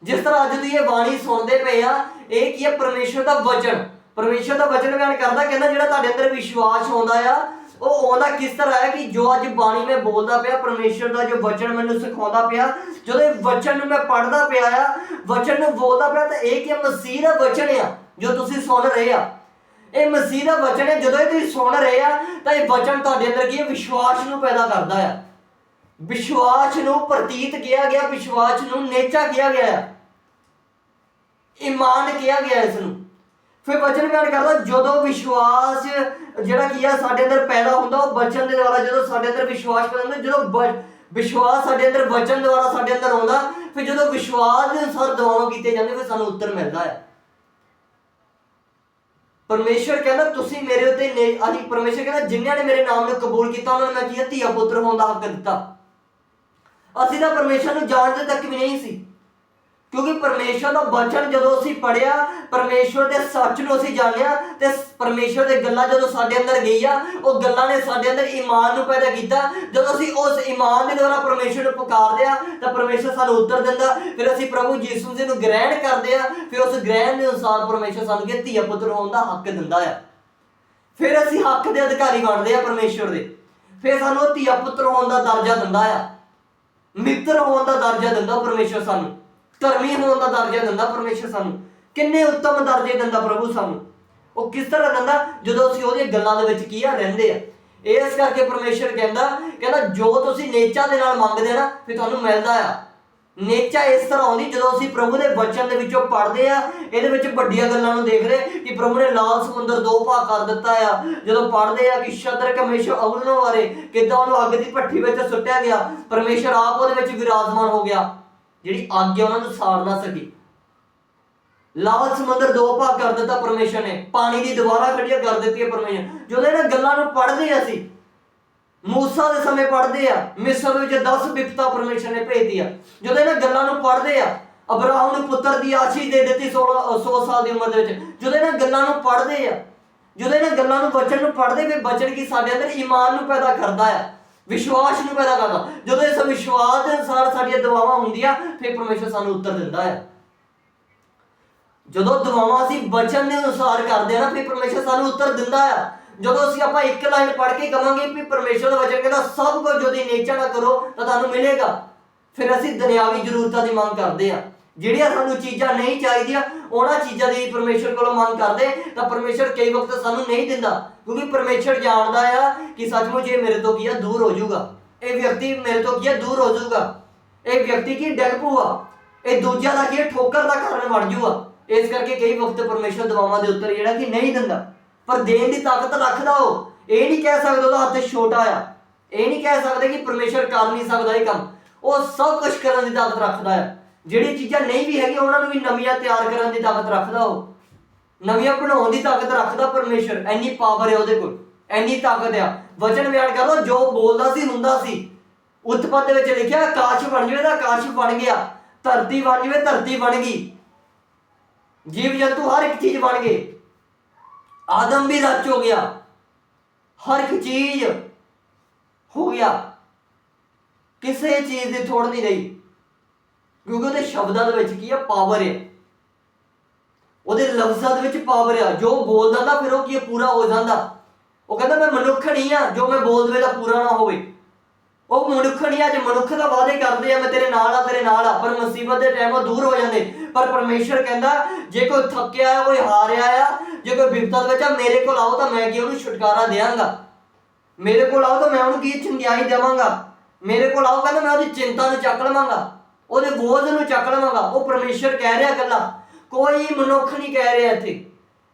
ਜਿਸ ਤਰ੍ਹਾਂ ਅੱਜ ਤੁਸੀਂ ਇਹ ਬਾਣੀ ਸੁਣਦੇ ਪਏ ਆ, ਇਹ ਕੀ ਹੈ? ਪਰਮੇਸ਼ਰ ਦਾ ਵਚਨ। ਪਰਮੇਸ਼ਰ ਦਾ ਵਚਨ ਬਿਆਨ ਕਰਦਾ, ਕਹਿੰਦਾ ਜਿਹੜਾ ਤੁਹਾਡੇ ਅੰਦਰ ਵਿਸ਼ਵਾਸ ਆਉਂਦਾ ਆ ਉਹ ਆਉਂਦਾ ਕਿਸ ਤਰ੍ਹਾਂ ਹੈ ਕਿ ਜੋ ਅੱਜ ਬਾਣੀ ਮੈਂ ਬੋਲਦਾ ਪਿਆ, ਪਰਮੇਸ਼ਰ ਦਾ ਜੋ ਵਚਨ ਮੈਨੂੰ ਸਿਖਾਉਂਦਾ ਪਿਆ, ਜਦੋਂ ਇਹ ਵਚਨ ਨੂੰ ਮੈਂ ਪੜ੍ਹਦਾ ਪਿਆ ਆ, ਵਚਨ ਨੂੰ ਬੋਲਦਾ ਪਿਆ ਤਾਂ ਇਹ ਕੀ ਮਸੀਹ ਦਾ ਵਚਨ ਆ, ਜੋ ਤੁਸੀਂ ਸੁਣ ਰਹੇ ਆ। ਇਹ ਮਸੀਹ ਦਾ ਵਚਨ ਹੈ ਜਦੋਂ ਇਹ ਤੁਸੀਂ ਸੁਣ ਰਹੇ ਆ, ਤਾਂ ਇਹ ਵਚਨ ਤੁਹਾਡੇ ਅੰਦਰ ਕੀ ਹੈ? ਵਿਸ਼ਵਾਸ ਨੂੰ ਪੈਦਾ ਕਰਦਾ ਆ। ਵਿਸ਼ਵਾਸ ਨੂੰ ਪ੍ਰਤੀਤ ਕਿਹਾ ਗਿਆ, ਵਿਸ਼ਵਾਸ ਨੂੰ ਨੇਚਾ ਕਿਹਾ ਗਿਆ ਆ। ਈਮਾਨ ਕਿਹਾ ਗਿਆ ਇਸ ਨੂੰ। ਫਿਰ ਵਚਨ ਬਿਆਨ ਕਰਦਾ, ਜਦੋਂ ਵਿਸ਼ਵਾਸ ਜਿਹੜਾ ਕੀ ਆ, ਸਾਡੇ ਅੰਦਰ ਪੈਦਾ ਹੁੰਦਾ, ਉਹ ਵਚਨ ਦੇ ਦੁਆਰਾ ਜਦੋਂ ਸਾਡੇ ਅੰਦਰ ਵਿਸ਼ਵਾਸ ਪੈਦਾ ਹੁੰਦਾ, ਜਦੋਂ ਵ- ਵਿਸ਼ਵਾਸ ਸਾਡੇ ਅੰਦਰ ਵਚਨ ਦੁਆਰਾ ਸਾਡੇ ਅੰਦਰ ਆਉਂਦਾ, ਫਿਰ ਜਦੋਂ ਵਿਸ਼ਵਾਸ ਦੇ ਅਨੁਸਾਰ ਦੁਆਵਾਂ ਕੀਤੇ ਜਾਂਦੇ, ਫਿਰ ਸਾਨੂੰ ਉੱਤਰ ਮਿਲਦਾ ਹੈ। ਪਰਮੇਸ਼ਰ ਕਹਿੰਦਾ, ਤੁਸੀਂ ਮੇਰੇ ਉੱਤੇ ਨੇ, ਅਸੀਂ ਪਰਮੇਸ਼ਰ ਕਹਿੰਦਾ, ਜਿਨ੍ਹਾਂ ਨੇ ਮੇਰੇ ਨਾਮ ਨੂੰ ਕਬੂਲ ਕੀਤਾ, ਉਹਨਾਂ ਨੂੰ ਮੈਂ ਕੀ ਧੀਆ ਪੁੱਤਰ ਹੋਣ ਦਾ ਹੱਕ ਦਿੱਤਾ। ਅਸੀਂ ਤਾਂ ਪਰਮੇਸ਼ਰ ਨੂੰ ਜਾਣਦੇ ਤੱਕ ਵੀ ਨਹੀਂ ਸੀ। ਕਿਉਂਕਿ ਪਰਮੇਸ਼ਰ ਦਾ ਬਚਨ ਜਦੋਂ ਅਸੀਂ ਪੜਿਆ ਪਰਮੇਸ਼ਰ ਦੇ ਸੱਚ ਨੂੰ ਅਸੀਂ ਜਾਣਿਆ ਤੇ ਸ- ਪਰਮੇਸ਼ਰ ਦੇ ਗੱਲਾਂ ਜਦੋਂ ਸਾਡੇ ਅੰਦਰ ਗਈਆਂ, ਉਹ ਗੱਲਾਂ ਨੇ ਸਾਡੇ ਅੰਦਰ ਈਮਾਨ ਨੂੰ ਪੈਦਾ ਕੀਤਾ। ਜਦੋਂ ਅਸੀਂ ਉਸ ਈਮਾਨ ਦੇ ਦੁਆਰਾ ਪਰਮੇਸ਼ਰ ਨੂੰ ਪੁਕਾਰਦੇ ਆ ਤਾਂ ਪਰਮੇਸ਼ਰ ਸਾਨੂੰ ਉੱਤਰ ਦਿੰਦਾ। ਫਿਰ ਅਸੀਂ ਪ੍ਰਭੂ ਯੀਸ਼ੂ ਜੀ ਨੂੰ ਗ੍ਰਹਿਣ ਕਰਦੇ ਆ ਫਿਰ ਉਸ ਗ੍ਰਹਿਣ ਦੇ ਅਨੁਸਾਰ ਪਰਮੇਸ਼ਰ ਸਾਨੂੰ ਕਿ ਧੀਆ ਪੁੱਤਰ, ਹੋਣ ਦਾ ਹੱਕ ਦਿੰਦਾ ਆ। ਫਿਰ ਅਸੀਂ ਹੱਕ ਦੇ ਅਧਿਕਾਰੀ ਬਣਦੇ ਆ ਪਰਮੇਸ਼ਰ ਦੇ। ਫਿਰ ਸਾਨੂੰ ਉਹ ਧੀਆ ਪੁੱਤਰ ਹੋਣ ਦਾ ਦਰਜਾ ਦਿੰਦਾ ਆ। ਮਿੱਤਰ ਹੋਣ ਦਾ ਦਰਜਾ ਦਿੰਦਾ ਪਰਮੇਸ਼ਰ ਸਾਨੂੰ। ਧਰਮੀ ਹੋਣ ਦਾ ਦਰਜਾ ਦਿੰਦਾ ਪਰਮੇਸ਼ਰ ਸਾਨੂੰ। ਕਿੰਨੇ ਉੱਤਮ ਦਰਜੇ ਦਿੰਦਾ ਪ੍ਰਭੂ ਸਾਨੂੰ। ਉਹ ਕਿਸ ਤਰ੍ਹਾਂ ਦਿੰਦਾ? ਜਦੋਂ ਅਸੀਂ ਉਹਦੀਆਂ ਗੱਲਾਂ ਦੇ ਵਿੱਚ ਕੀ ਆ, ਰਹਿੰਦੇ ਆ। ਇਸ ਕਰਕੇ ਪਰਮੇਸ਼ਰ ਕਹਿੰਦਾ ਕਹਿੰਦਾ, ਜੋ ਤੁਸੀਂ ਨੇਚਾ ਦੇ ਨਾਲ ਮੰਗਦੇ ਨਾ, ਫਿਰ ਤੁਹਾਨੂੰ ਮਿਲਦਾ ਆ। ਨੇਚਾ ਇਸ ਤਰ੍ਹਾਂ ਆਉਂਦੀ, ਜਦੋਂ ਅਸੀਂ ਪ੍ਰਭੂ ਦੇ ਵਚਨ ਦੇ ਵਿੱਚੋਂ ਪੜ੍ਹਦੇ ਆ, ਇਹਦੇ ਵਿੱਚ ਵੱਡੀਆਂ ਗੱਲਾਂ ਨੂੰ ਦੇਖਦੇ ਕਿ ਪ੍ਰਭੂ ਨੇ ਲਾਲ ਸਮੁੰਦਰ ਦੋ ਭਾਗ ਕਰ ਦਿੱਤਾ ਆ। ਜਦੋਂ ਪੜ੍ਹਦੇ ਆ ਕਿ ਸ਼ਦਰ ਕਮੇਸ਼ਰ ਅਵਲਨੋਂ ਬਾਰੇ ਕਿਦਾਂ ਉਹਨੂੰ ਅੱਗ ਦੀ ਭੱਠੀ ਵਿੱਚ ਸੁੱਟਿਆ ਗਿਆ, ਪਰਮੇਸ਼ਰ ਆਪ ਉਹਦੇ ਵਿੱਚ ਵਿਰਾਜਮਾਨ ਹੋ ਗਿਆ। ਜਿਹੜੀ ਅੱਗ ਉਹਨਾਂ ਨੂੰ ਸਾੜ ਨਾ ਸਕੀ। ਲਾਲ ਸਮੁੰਦਰ ਦੋ ਭਾਗ ਕਰ ਦਿੱਤਾ ਪਰਮੇਸ਼ਰ ਨੇ। ਪਾਣੀ ਦੀ ਦੁਬਾਰਾ ਖੜੀਆਂ ਕਰ ਦਿੱਤੀ ਹੈ ਪਰਮੇਸ਼ਰ। ਜਦੋਂ ਇਹਨਾਂ ਗੱਲਾਂ ਨੂੰ ਪੜ੍ਹਦੇ ਆ ਅਸੀਂ, ਮੂਸਾ ਦੇ ਸਮੇਂ ਪੜ੍ਹਦੇ ਆ ਮਿਸਰ ਵਿੱਚ 10 ਵਿਪਤਾ ਪਰਮੇਸ਼ਰ ਨੇ ਭੇਜਦੀ ਆ। ਜਦੋਂ ਇਹਨਾਂ ਗੱਲਾਂ ਨੂੰ ਪੜ੍ਹਦੇ ਆ ਅਬਰਾਹਮ ਨੂੰ ਪੁੱਤਰ ਦੀ ਆਸ਼ੀਸ਼ ਦੇ ਦਿੱਤੀ 16 100 ਸਾਲ ਦੀ ਉਮਰ ਦੇ ਵਿੱਚ। ਜਦੋਂ ਇਹਨਾਂ ਗੱਲਾਂ ਨੂੰ ਪੜ੍ਹਦੇ ਆ ਜਦੋਂ ਇਹਨਾਂ ਗੱਲਾਂ ਨੂੰ ਬਚਨ ਨੂੰ ਪੜ੍ਹਦੇ ਫਿਰ ਬਚਨ ਕੀ ਸਾਡੇ ਅੰਦਰ ਈਮਾਨ ਨੂੰ ਪੈਦਾ ਕਰਦਾ ਆ ਵਿਸ਼ਵਾਸ ਨੂੰ ਪੈਦਾ ਕਰਦਾ। ਜਦੋਂ ਇਸ ਵਿਸ਼ਵਾਸ ਦੇ ਅਨੁਸਾਰ ਸਾਡੀਆਂ ਦੁਆਵਾਂ ਹੁੰਦੀਆਂ, ਫਿਰ ਪਰਮੇਸ਼ਰ ਸਾਨੂੰ ਉੱਤਰ ਦਿੰਦਾ ਹੈ। ਜਦੋਂ ਦੁਆਵਾਂ ਅਸੀਂ ਬਚਨ ਦੇ ਅਨੁਸਾਰ ਕਰਦੇ ਆ ਨਾ, ਫਿਰ ਪਰਮੇਸ਼ਰ ਸਾਨੂੰ ਉੱਤਰ ਦਿੰਦਾ ਆ ਜਦੋਂ ਅਸੀਂ ਆਪਾਂ ਇੱਕ ਲਾਈਨ ਪੜ੍ਹ ਕੇ ਕਵਾਂਗੇ ਵੀ ਪਰਮੇਸ਼ਰ ਦਾ ਵਚਨ ਕਹਿੰਦਾ, ਸਭ ਕੁਝ যদি ਨੇਚਾ ਨਾ ਕਰੋ ਤਾਂ ਤੁਹਾਨੂੰ ਮਿਲੇਗਾ। ਫਿਰ ਅਸੀਂ ਦੁਨਿਆਵੀ ਜ਼ਰੂਰਤਾਂ ਦੀ ਮੰਗ ਕਰਦੇ ਆ ਜਿਹੜੀਆਂ ਸਾਨੂੰ ਚੀਜ਼ਾਂ ਨਹੀਂ ਚਾਹੀਦੀਆਂ ਉਹਨਾਂ ਚੀਜ਼ਾਂ ਦੀ ਪਰਮੇਸ਼ਰ ਕੋਲੋਂ ਮੰਗ ਕਰਦੇ ਤਾਂ ਪਰਮੇਸ਼ਰ ਕਈ ਵਕਤ ਸਾਨੂੰ ਨਹੀਂ ਦਿੰਦਾ ਕਿਉਂਕਿ ਪਰਮੇਸ਼ਰ ਜਾਣਦਾ ਆ ਕਿ ਸੱਚਮੁੱਚ ਇਹ ਮੇਰੇ ਤੋਂ ਕੀ ਆ? ਦੂਰ ਹੋ ਜਾਊਗਾ। ਇਹ ਵਿਅਕਤੀ ਮੇਰੇ ਤੋਂ ਕੀ ਆ? ਦੂਰ ਹੋ ਜਾਊਗਾ। ਇਹ ਵਿਅਕਤੀ ਕੀ? ਡੈਗ ਪੂਆ ਇਹ ਦੂਜਿਆਂ ਦਾ ਕੀ ਆ, ਠੋਕਰ ਦਾ ਕਾਰਨ ਬਣ ਜੂਗਾ ਇਸ ਕਰਕੇ ਕਈ ਵਕਤ ਪਰਮੇਸ਼ਰ ਦਵਾਵਾਂ ਦੇ ਉੱਤਰ ਜਿਹੜਾ ਕਿ ਨਹੀਂ ਦਿੰਦਾ। ਪਰ ਦੇਣ ਦੀ ਤਾਕਤ ਰੱਖਦਾ ਉਹ। ਇਹ ਨਹੀਂ ਕਹਿ ਸਕਦਾ ਉਹਦਾ ਹੱਥ ਛੋਟਾ ਆ। ਇਹ ਨਹੀਂ ਕਹਿ ਸਕਦੇ ਕਿ ਪਰਮੇਸ਼ਰ ਕਰ ਨਹੀਂ ਸਕਦਾ ਇਹ ਕੰਮ। ਉਹ ਸਭ ਕੁਝ ਕਰਨ ਦੀ ਤਾਕਤ ਰੱਖਦਾ ਆ। ਜਿਹੜੀ ਚੀਜ਼ਾਂ ਨਹੀਂ ਵੀ ਹੈਗੀਆਂ, ਉਹਨਾਂ ਨੂੰ ਵੀ ਨਵੀਆਂ ਤਿਆਰ ਕਰਨ ਦੀ ਤਾਕਤ ਰੱਖਦਾ ਉਹ। ਨਵੀਆਂ ਬਣਾਉਣ ਦੀ ਤਾਕਤ ਰੱਖਦਾ ਪਰਮੇਸ਼ਰ। ਐਨੀ ਪਾਵਰ ਹੈ ਉਹਦੇ ਕੋਲ ਐਨੀ ਤਾਕਤ ਆ। ਵਚਨ ਬਿਆਨ ਕਰ ਕਰਦਾ ਜੋ ਬੋਲਦਾ ਸੀ ਹੁੰਦਾ ਸੀ। ਉਤਪਤ ਦੇ ਵਿੱਚ ਲਿਖਿਆ, ਆਕਾਸ਼ ਬਣ ਜਵੇ ਤਾਂ ਆਕਾਸ਼ ਬਣ ਗਿਆ। ਧਰਤੀ ਬਣ ਜਵੇ, ਧਰਤੀ ਬਣ ਗਈ। ਜੀਵ ਜੰਤੂ ਹਰ ਇੱਕ ਚੀਜ਼ ਬਣ ਗਏ। ਆਦਮ ਵੀ ਰਚ ਹੋ ਗਿਆ। ਹਰ ਇੱਕ ਚੀਜ਼ ਹੋ ਗਿਆ। ਕਿਸੇ ਚੀਜ਼ ਦੀ ਥੋੜ ਨਹੀਂ ਰਹੀ। ਕਿਉਂਕਿ ਉਹਦੇ ਸ਼ਬਦਾਂ ਦੇ ਵਿੱਚ ਕੀ ਆ? ਪਾਵਰ ਹੈ ਉਹਦੇ ਲਫ਼ਜ਼ਾਂ ਦੇ ਵਿੱਚ ਪਾਵਰ ਆ। ਜੋ ਬੋਲ ਦਿੰਦਾ ਫਿਰ ਉਹ ਕੀ ਪੂਰਾ ਹੋ ਜਾਂਦਾ। ਉਹ ਕਹਿੰਦਾ, ਮੈਂ ਮਨੁੱਖ ਨਹੀਂ ਆ, ਜੋ ਮੈਂ ਬੋਲ ਦਵੇ ਤਾਂ ਪੂਰਾ ਨਾ ਹੋਵੇ। ਉਹ ਮਨੁੱਖ ਨਹੀਂ ਆ, ਜੇ ਮਨੁੱਖ ਦਾ ਵਾਅਦੇ ਕਰਦੇ ਆ, ਮੈਂ ਤੇਰੇ ਨਾਲ ਆ, ਤੇਰੇ ਨਾਲ ਆ। ਪਰ ਮੁਸੀਬਤ ਦੇ ਟਾਈਮ ਉਹ ਦੂਰ ਹੋ ਜਾਂਦੇ। ਪਰ ਪਰਮੇਸ਼ਰ ਕਹਿੰਦਾ, ਜੇ ਕੋਈ ਥੱਕਿਆ ਆ, ਕੋਈ ਹਾਰਿਆ ਆ, ਜੇ ਕੋਈ ਵਿਪਤਾ ਦੇ ਵਿੱਚ ਆ, ਮੇਰੇ ਕੋਲ ਆਓ ਤਾਂ ਮੈਂ ਕੀ ਉਹਨੂੰ ਛੁਟਕਾਰਾ ਦੇਵਾਂਗਾ ਮੇਰੇ ਕੋਲ ਆਓ ਤਾਂ ਮੈਂ ਉਹਨੂੰ ਕੀ ਚੰਗਿਆਈ ਦੇਵਾਂਗਾ? ਮੇਰੇ ਕੋਲ ਆਓ ਕਹਿੰਦਾ ਮੈਂ ਉਹਦੀ ਚਿੰਤਾ ਨੂੰ ਚੱਕ ਲਵਾਂਗਾ। ਉਹਦੇ ਬੋਝ ਨੂੰ ਚੱਕ ਲਵਾਂਗਾ। ਉਹ ਪਰਮੇਸ਼ਰ ਕਹਿ ਰਿਹਾ ਗੱਲਾਂ ਕੋਈ ਮਨੁੱਖ ਨਹੀਂ ਕਹਿ ਰਿਹਾ ਇੱਥੇ।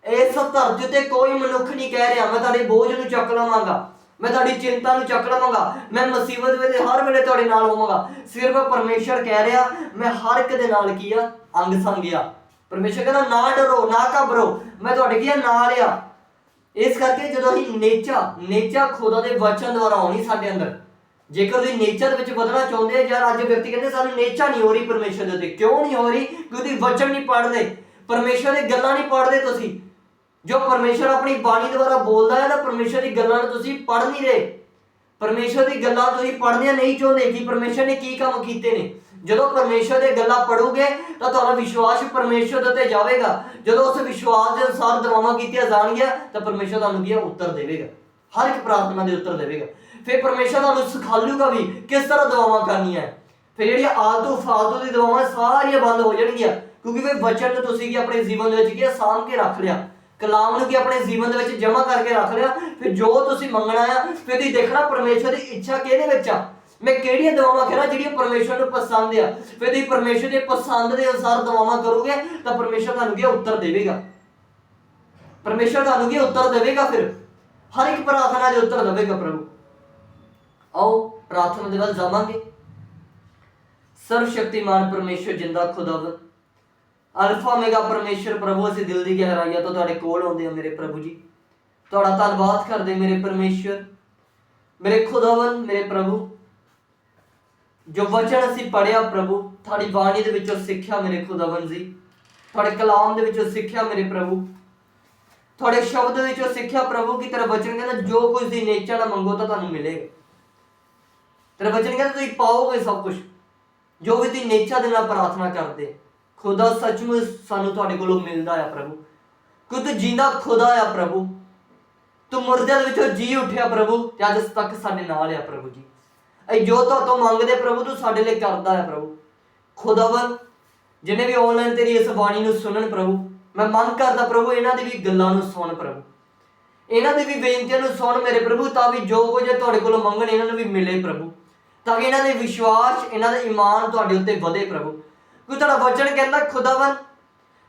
ਇਸ ਧਰਤੀ ਉੱਤੇ ਕੋਈ ਮਨੁੱਖ ਨਹੀਂ ਕਹਿ ਰਿਹਾ, ਮੈਂ ਤੁਹਾਡੇ ਬੋਝ ਨੂੰ ਚੱਕ ਲਵਾਂਗਾ। ਮੈਂ ਤੁਹਾਡੀ ਚਿੰਤਾ ਨੂੰ ਚੱਕ ਲਵਾਂਗਾ। ਮੈਂ ਮੁਸੀਬਤ ਵੇਲੇ, ਹਰ ਵੇਲੇ ਤੁਹਾਡੇ ਨਾਲ ਹੋਵਾਂਗਾ। ਸਿਰਫ ਪਰਮੇਸ਼ਰ ਕਹਿ ਰਿਹਾ, ਮੈਂ ਹਰ ਇੱਕ ਦੇ ਨਾਲ ਕੀ ਆ? ਅੰਗ ਸੰਗ ਆ ਪਰਮੇਸ਼ਰ ਕਹਿੰਦਾ, ਨਾ ਡਰੋ, ਨਾ ਘਬਰੋ। ਮੈਂ ਤੁਹਾਡੇ ਕੀ ਆ? ਨਾਲ ਆ। ਇਸ ਕਰਕੇ ਜਦੋਂ ਅਸੀਂ ਨੇਚਾ ਨੇਚਾ ਖੁਦਾ ਦੇ ਵਚਨ ਦੁਆਰਾ ਆਉਣੀ ਸਾਡੇ ਅੰਦਰ ਜੇਕਰ ਤੁਸੀਂ ਨੇਚਰ ਵਿੱਚ ਵਧਣਾ ਚਾਹੁੰਦੇ ਹੋ, ਯਾਰ ਅੱਜ ਵਿਅਕਤੀ ਕਹਿੰਦੇ ਸਾਨੂੰ ਨੇਚਾ ਨਹੀਂ ਹੋ ਰਹੀ ਪਰਮੇਸ਼ਰ ਦੇ ਉੱਤੇ। ਕਿਉਂ ਨਹੀਂ ਹੋ ਰਹੀ? ਕਿਉਂਕਿ ਵਚਨ ਨਹੀਂ ਪੜ੍ਹਦੇ। ਪਰਮੇਸ਼ਰ ਦੀ ਗੱਲਾਂ ਨਹੀਂ ਪੜ੍ਹਦੇ ਤੁਸੀਂ। ਜੋ ਪਰਮੇਸ਼ਰ ਆਪਣੀ ਬਾਣੀ ਦੁਆਰਾ ਬੋਲਦਾ ਹੈ ਨਾ ਪਰਮੇਸ਼ਰ ਦੀ ਗੱਲਾਂ ਨੂੰ ਤੁਸੀਂ ਪੜ੍ਹ ਨਹੀਂ ਰਹੇ। ਪਰਮੇਸ਼ਰ ਦੀ ਗੱਲਾਂ ਤੁਸੀਂ ਪੜ੍ਹਨੀਆਂ ਨਹੀਂ ਚਾਹੁੰਦੇ ਕਿ ਪਰਮੇਸ਼ਰ ਨੇ ਕੀ ਕੰਮ ਕੀਤੇ ਨੇ। ਜਦੋਂ ਪਰਮੇਸ਼ਰ ਦੇ ਗੱਲਾਂ ਪੜੋਗੇ ਤਾਂ ਤੁਹਾਡਾ ਵਿਸ਼ਵਾਸ ਪਰਮੇਸ਼ਰ ਦੇ ਉੱਤੇ ਜਾਵੇਗਾ। ਜਦੋਂ ਉਸ ਵਿਸ਼ਵਾਸ ਦੇ ਅਨੁਸਾਰ ਦਵਾਵਾਂ ਕੀਤੀਆਂ ਜਾਣਗੀਆਂ, ਤਾਂ ਪਰਮੇਸ਼ਰ ਤੁਹਾਨੂੰ ਕੀ ਉੱਤਰ ਦੇਵੇਗਾ। ਹਰ ਇੱਕ ਪ੍ਰਾਰਥਨਾ ਦੇ ਉੱਤਰ ਦੇਵੇਗਾ। ਫਿਰ ਪਰਮੇਸ਼ਰ ਤੁਹਾਨੂੰ ਸਿਖਾਲੂਗਾ ਵੀ ਕਿਸ ਤਰ੍ਹਾਂ ਦੁਆਵਾਂ ਕਰਨੀਆਂ ਫਿਰ ਜਿਹੜੀਆਂ ਆਲਤੂ ਫਾਲਤੂ ਦੀ ਦੁਆਵਾਂ ਸਾਰੀਆਂ ਬੰਦ ਹੋ ਜਾਣਗੀਆਂ। ਕਿਉਂਕਿ ਫਿਰ ਵਚਨ ਨੂੰ ਤੁਸੀਂ ਕੀ ਆਪਣੇ ਜੀਵਨ ਦੇ ਵਿੱਚ ਕੀ ਸਾਂਭ ਕੇ ਰੱਖ ਲਿਆ। ਕਲਾਮ ਨੂੰ ਕੀ ਆਪਣੇ ਜੀਵਨ ਦੇ ਵਿੱਚ ਜਮ੍ਹਾਂ ਕਰਕੇ ਰੱਖ ਲਿਆ। ਫਿਰ ਜੋ ਤੁਸੀਂ ਮੰਗਣਾ ਆ, ਫਿਰ ਤੁਸੀਂ ਦੇਖਣਾ ਪਰਮੇਸ਼ਰ ਦੀ ਇੱਛਾ ਕਿਹਦੇ ਵਿੱਚ ਆ। ਮੈਂ ਕਿਹੜੀਆਂ ਦੁਆਵਾਂ ਕਰਾਂ ਜਿਹੜੀਆਂ ਪਰਮੇਸ਼ਰ ਨੂੰ ਪਸੰਦ ਆ। ਫਿਰ ਤੁਸੀਂ ਪਰਮੇਸ਼ਰ ਦੇ ਪਸੰਦ ਦੇ ਅਨੁਸਾਰ ਦੁਆਵਾਂ ਕਰੋਗੇ, ਤਾਂ ਪਰਮੇਸ਼ਰ ਤੁਹਾਨੂੰ ਕੀ ਉੱਤਰ ਦੇਵੇਗਾ। ਪਰਮੇਸ਼ਰ ਤੁਹਾਨੂੰ ਕੀ ਉੱਤਰ ਦੇਵੇਗਾ ਫਿਰ। ਹਰ ਇੱਕ ਪ੍ਰਾਰਥਨਾ ਦੇ ਉੱਤਰ ਦੇਵੇਗਾ ਪ੍ਰਭੂ। ਆਓ, ਪ੍ਰਾਰਥਨਾ ਦੇ ਵੱਲ ਜਾਵਾਂਗੇ। ਸਰਵ ਸ਼ਕਤੀਮਾਨ ਪਰਮੇਸ਼ਰ ਜਿੰਦਾ ਖੁਦਾਵੰਦ ਅਲਫਾ ਮੇਗਾ ਪਰਮੇਸ਼ਰ ਪ੍ਰਭੂ, ਅਸੀਂ ਦਿਲ ਦੀ ਗਹਿਰਾਈਆਂ ਤੋਂ ਤੁਹਾਡੇ ਕੋਲ ਆਉਂਦੇ ਹਾਂ ਮੇਰੇ ਪ੍ਰਭੂ ਜੀ। ਤੁਹਾਡਾ ਧੰਨਵਾਦ ਕਰਦੇ ਮੇਰੇ ਪਰਮੇਸ਼ਰ। ਮੇਰੇ ਖੁਦਾਵੰਦ ਮੇਰੇ ਪ੍ਰਭੂ। ਜੋ ਵਚਨ ਅਸੀਂ ਪੜਿਆ ਪ੍ਰਭੂ, ਤੁਹਾਡੀ ਬਾਣੀ ਦੇ ਵਿੱਚੋਂ ਸਿੱਖਿਆ ਮੇਰੇ ਖੁਦਾਵੰਦ ਜੀ। ਤੁਹਾਡੇ ਕਲਾਮ ਦੇ ਵਿੱਚੋਂ ਸਿੱਖਿਆ ਮੇਰੇ ਪ੍ਰਭੂ। ਤੁਹਾਡੇ ਸ਼ਬਦ ਵਿੱਚੋਂ ਸਿੱਖਿਆ ਪ੍ਰਭੂ ਕਿ? ਤੇਰਾ ਵਚਨ ਕਹਿੰਦਾ, ਜੋ ਕੁਝ ਦੀ ਨੇਚਾ ਨਾਲ ਮੰਗੋ, ਤਾਂ ਤੁਹਾਨੂੰ ਮਿਲੇਗਾ। ਤੇਰਾ ਵਚਨ ਕਹਿੰਦਾ, ਤੁਸੀਂ ਪਾਓਗੇ ਸਭ ਕੁਝ ਜੋ ਵੀ ਤੁਸੀਂ ਨੇਚਾ ਦੇ ਨਾਲ ਪ੍ਰਾਰਥਨਾ ਕਰਦੇ, ਖੁਦਾ ਸੱਚਮੁੱਚ ਸਾਨੂੰ ਤੁਹਾਡੇ ਕੋਲੋਂ ਮਿਲਦਾ ਆ ਪ੍ਰਭੂ। ਕਿ ਤੂੰ ਜਿੰਦਾ ਖੁਦਾ ਆ ਪ੍ਰਭੂ। ਤੂੰ ਮੁਰਦਿਆਂ ਦੇ ਵਿੱਚੋਂ ਜੀ ਉੱਠਿਆ ਪ੍ਰਭੂ ਤੇ ਅੱਜ ਤੱਕ ਸਾਡੇ ਨਾਲ ਆ ਪ੍ਰਭੂ ਜੀ। ਇਹ ਜੋ ਤੋਂ ਮੰਗਦੇ ਪ੍ਰਭੂ, ਤੂੰ ਸਾਡੇ ਲਈ ਕਰਦਾ ਹੈ ਪ੍ਰਭੂ। ਖੁਦਾਵੰ ਜਿਨੇ ਵੀ ਆਨਲਾਈਨ ਤੇਰੀ ਇਸ ਬਾਣੀ ਨੂੰ ਸੁਣਨ ਪ੍ਰਭੂ ਮੈਂ ਮੰਗ ਕਰਦਾ ਪ੍ਰਭੂ, ਇਹਨਾਂ ਦੀ ਵੀ ਗੱਲਾਂ ਨੂੰ ਸੁਣ ਪ੍ਰਭੂ। ਇਹਨਾਂ ਦੀ ਵੀ ਬੇਨਤੀਆਂ ਨੂੰ ਸੁਣ ਮੇਰੇ ਪ੍ਰਭੂ, ਤਾਂ ਵੀ ਜੋ ਕੁਝ ਤੁਹਾਡੇ ਕੋਲੋਂ ਮੰਗਣ, ਇਹਨਾਂ ਨੂੰ ਵੀ ਮਿਲੇ ਪ੍ਰਭੂ। ਤਾਂ ਕਿ ਇਹਨਾਂ ਦੇ ਵਿਸ਼ਵਾਸ, ਇਹਨਾਂ ਦਾ ਈਮਾਨ ਤੁਹਾਡੇ ਉੱਤੇ ਵਧੇ ਪ੍ਰਭੂ। ਕਿਉਂਕਿ ਤੁਹਾਡਾ ਵਚਨ ਕਹਿੰਦਾ ਖੁਦਾਵੰ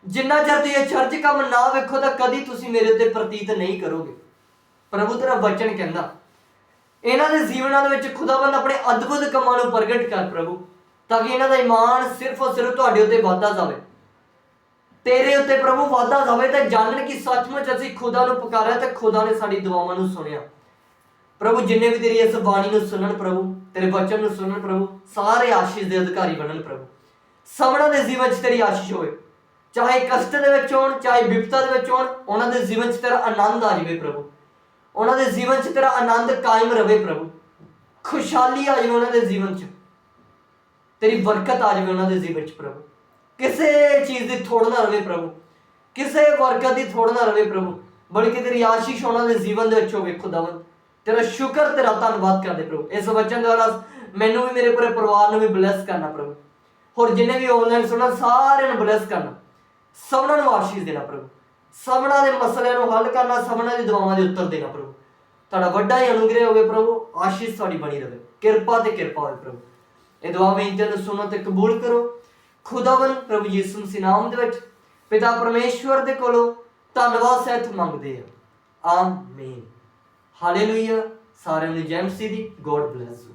ਜਿੰਨਾ ਚਿਰ ਤੁਸੀਂ ਇਹ ਚਰਚ ਕੰਮ ਨਾ ਵੇਖੋ, ਤਾਂ ਕਦੀ ਤੁਸੀਂ ਮੇਰੇ ਉੱਤੇ ਪ੍ਰਤੀਤ ਨਹੀਂ ਕਰੋਗੇ। ਪ੍ਰਭੂ, ਤੇਰਾ ਵਚਨ ਕਹਿੰਦਾ, ਇਹਨਾਂ ਦੇ ਜੀਵਨਾਂ ਦੇ ਵਿੱਚ ਖੁਦਾਵੰਦ ਆਪਣੇ ਅਦਭੁਤ ਕੰਮਾਂ ਨੂੰ ਪ੍ਰਗਟ ਕਰ ਪ੍ਰਭੂ, ਤਾਂ ਕਿ ਇਹਨਾਂ ਦਾ ਈਮਾਨ ਸਿਰਫ ਔਰ ਸਿਰਫ ਤੁਹਾਡੇ ਉੱਤੇ ਵਾਧਾ ਜਾਵੇ। ਤੇਰੇ ਉੱਤੇ ਪ੍ਰਭੂ ਵਾਧਾ ਜਾਵੇ ਤੇ ਜਾਣਨ ਕਿ ਸੱਚਮੁੱਚ ਅਸੀਂ ਖੁਦਾ ਨੂੰ ਪੁਕਾਰਿਆ ਤੇ ਖੁਦਾ ਨੇ ਸਾਡੀ ਦੁਆਵਾਂ ਨੂੰ ਸੁਣਿਆ। ਪ੍ਰਭੂ, ਜਿੰਨੇ ਵੀ ਤੇਰੀ ਇਸ ਬਾਣੀ ਨੂੰ ਸੁਣਨ ਪ੍ਰਭੂ, ਤੇਰੇ ਵਚਨ ਨੂੰ ਸੁਣਨ ਪ੍ਰਭੂ, ਸਾਰੇ ਆਸ਼ੀਸ਼ ਦੇ ਅਧਿਕਾਰੀ ਬਣਨ ਪ੍ਰਭੂ। ਸਭਨਾਂ ਦੇ ਜੀਵਨ 'ਚ ਤੇਰੀ ਆਸ਼ੀਸ਼ ਹੋਵੇ। ਚਾਹੇ ਕਸ਼ਟ ਦੇ ਵਿੱਚ ਹੋਣ, ਚਾਹੇ ਵਿਪਤਾ ਦੇ ਵਿੱਚ ਹੋਣ, ਉਹਨਾਂ ਦੇ ਜੀਵਨ 'ਚ ਤੇਰਾ ਆਨੰਦ ਆ ਜਾਵੇ ਪ੍ਰਭੂ। ਉਹਨਾਂ ਦੇ ਜੀਵਨ 'ਚ ਤੇਰਾ ਆਨੰਦ ਕਾਇਮ ਰਵੇ ਪ੍ਰਭੂ। ਖੁਸ਼ਹਾਲੀ ਆ ਜਾਵੇ ਉਹਨਾਂ ਦੇ ਜੀਵਨ 'ਚ। ਤੇਰੀ ਬਰਕਤ ਆ ਜਾਵੇ ਉਹਨਾਂ ਦੇ ਜੀਵਨ 'ਚ ਪ੍ਰਭੂ। ਕਿਸੇ ਚੀਜ਼ ਦੀ ਥੋੜ ਨਾ ਰਵੇ ਪ੍ਰਭੂ। ਕਿਸੇ ਬਰਕਤ ਦੀ ਥੋੜ ਨਾ ਰਵੇ ਪ੍ਰਭੂ। ਬਲਕਿ ਤੇਰੀ ਆਸ਼ੀਸ਼ ਉਹਨਾਂ ਦੇ ਜੀਵਨ ਦੇ ਵਿੱਚ ਹੋਵੇ ਖੁਦਾਵੰਦ ਤੇਰਾ ਸ਼ੁਕਰ, ਤੇਰਾ ਧੰਨਵਾਦ ਕਰਦੇ ਪ੍ਰਭੂ। ਇਸ ਵਚਨ ਦੁਆਰਾ ਮੈਨੂੰ ਵੀ ਮੇਰੇ ਪੂਰੇ ਪਰਿਵਾਰ ਨੂੰ ਵੀ ਬਲੈਸ ਕਰਨਾ ਪ੍ਰਭੂ। ਹੋਰ ਜਿੰਨੇ ਵੀ ਆਨਲਾਈਨ ਸੁਣਨ ਸਾਰਿਆਂ ਨੂੰ ਬਲੈਸ ਕਰਨਾ। ਸਭਨਾਂ ਨੂੰ ਆਸ਼ੀਸ਼ ਦੇਣਾ ਪ੍ਰਭੂ। ਸਭਨਾਂ ਦੇ ਮਸਲਿਆਂ ਨੂੰ ਹੱਲ ਕਰਨਾ, ਸਭਨਾਂ ਦੀ ਦੁਆਵਾਂ ਦੇ ਉੱਤਰ ਦੇਣਾ ਪ੍ਰਭੂ। ਤੁਹਾਡਾ ਵੱਡਾ ਹੀ ਅਨੁਗ੍ਰਹਿ ਹੋਵੇ ਪ੍ਰਭੂ। ਆਸ਼ੀਸ਼ ਤੁਹਾਡੀ ਬਣੀ ਰਹੇ ਕਿਰਪਾ ਤੇ ਕਿਰਪਾ ਹੋਵੇ ਪ੍ਰਭੂ। ਇਹ ਦੁਆ ਬੇਨਤੀਆਂ ਨੂੰ ਸੁਣੋ ਤੇ ਕਬੂਲ ਕਰੋ। ਖੁਦਾਵੰ ਪ੍ਰਭੂ ਯਿਸੂ ਮਸੀਹ ਨਾਮ ਦੇ ਵਿੱਚ ਪਿਤਾ ਪਰਮੇਸ਼ਵਰ ਦੇ ਕੋਲੋਂ ਧੰਨਵਾਦ ਸਹਿਤ ਮੰਗਦੇ ਆ ਆਮੀਨ। ਹਾਲੇਲੂਇਆ। ਸਾਰਿਆਂ ਨੂੰ ਜੈ ਮਸੀਹ ਦੀ। God bless you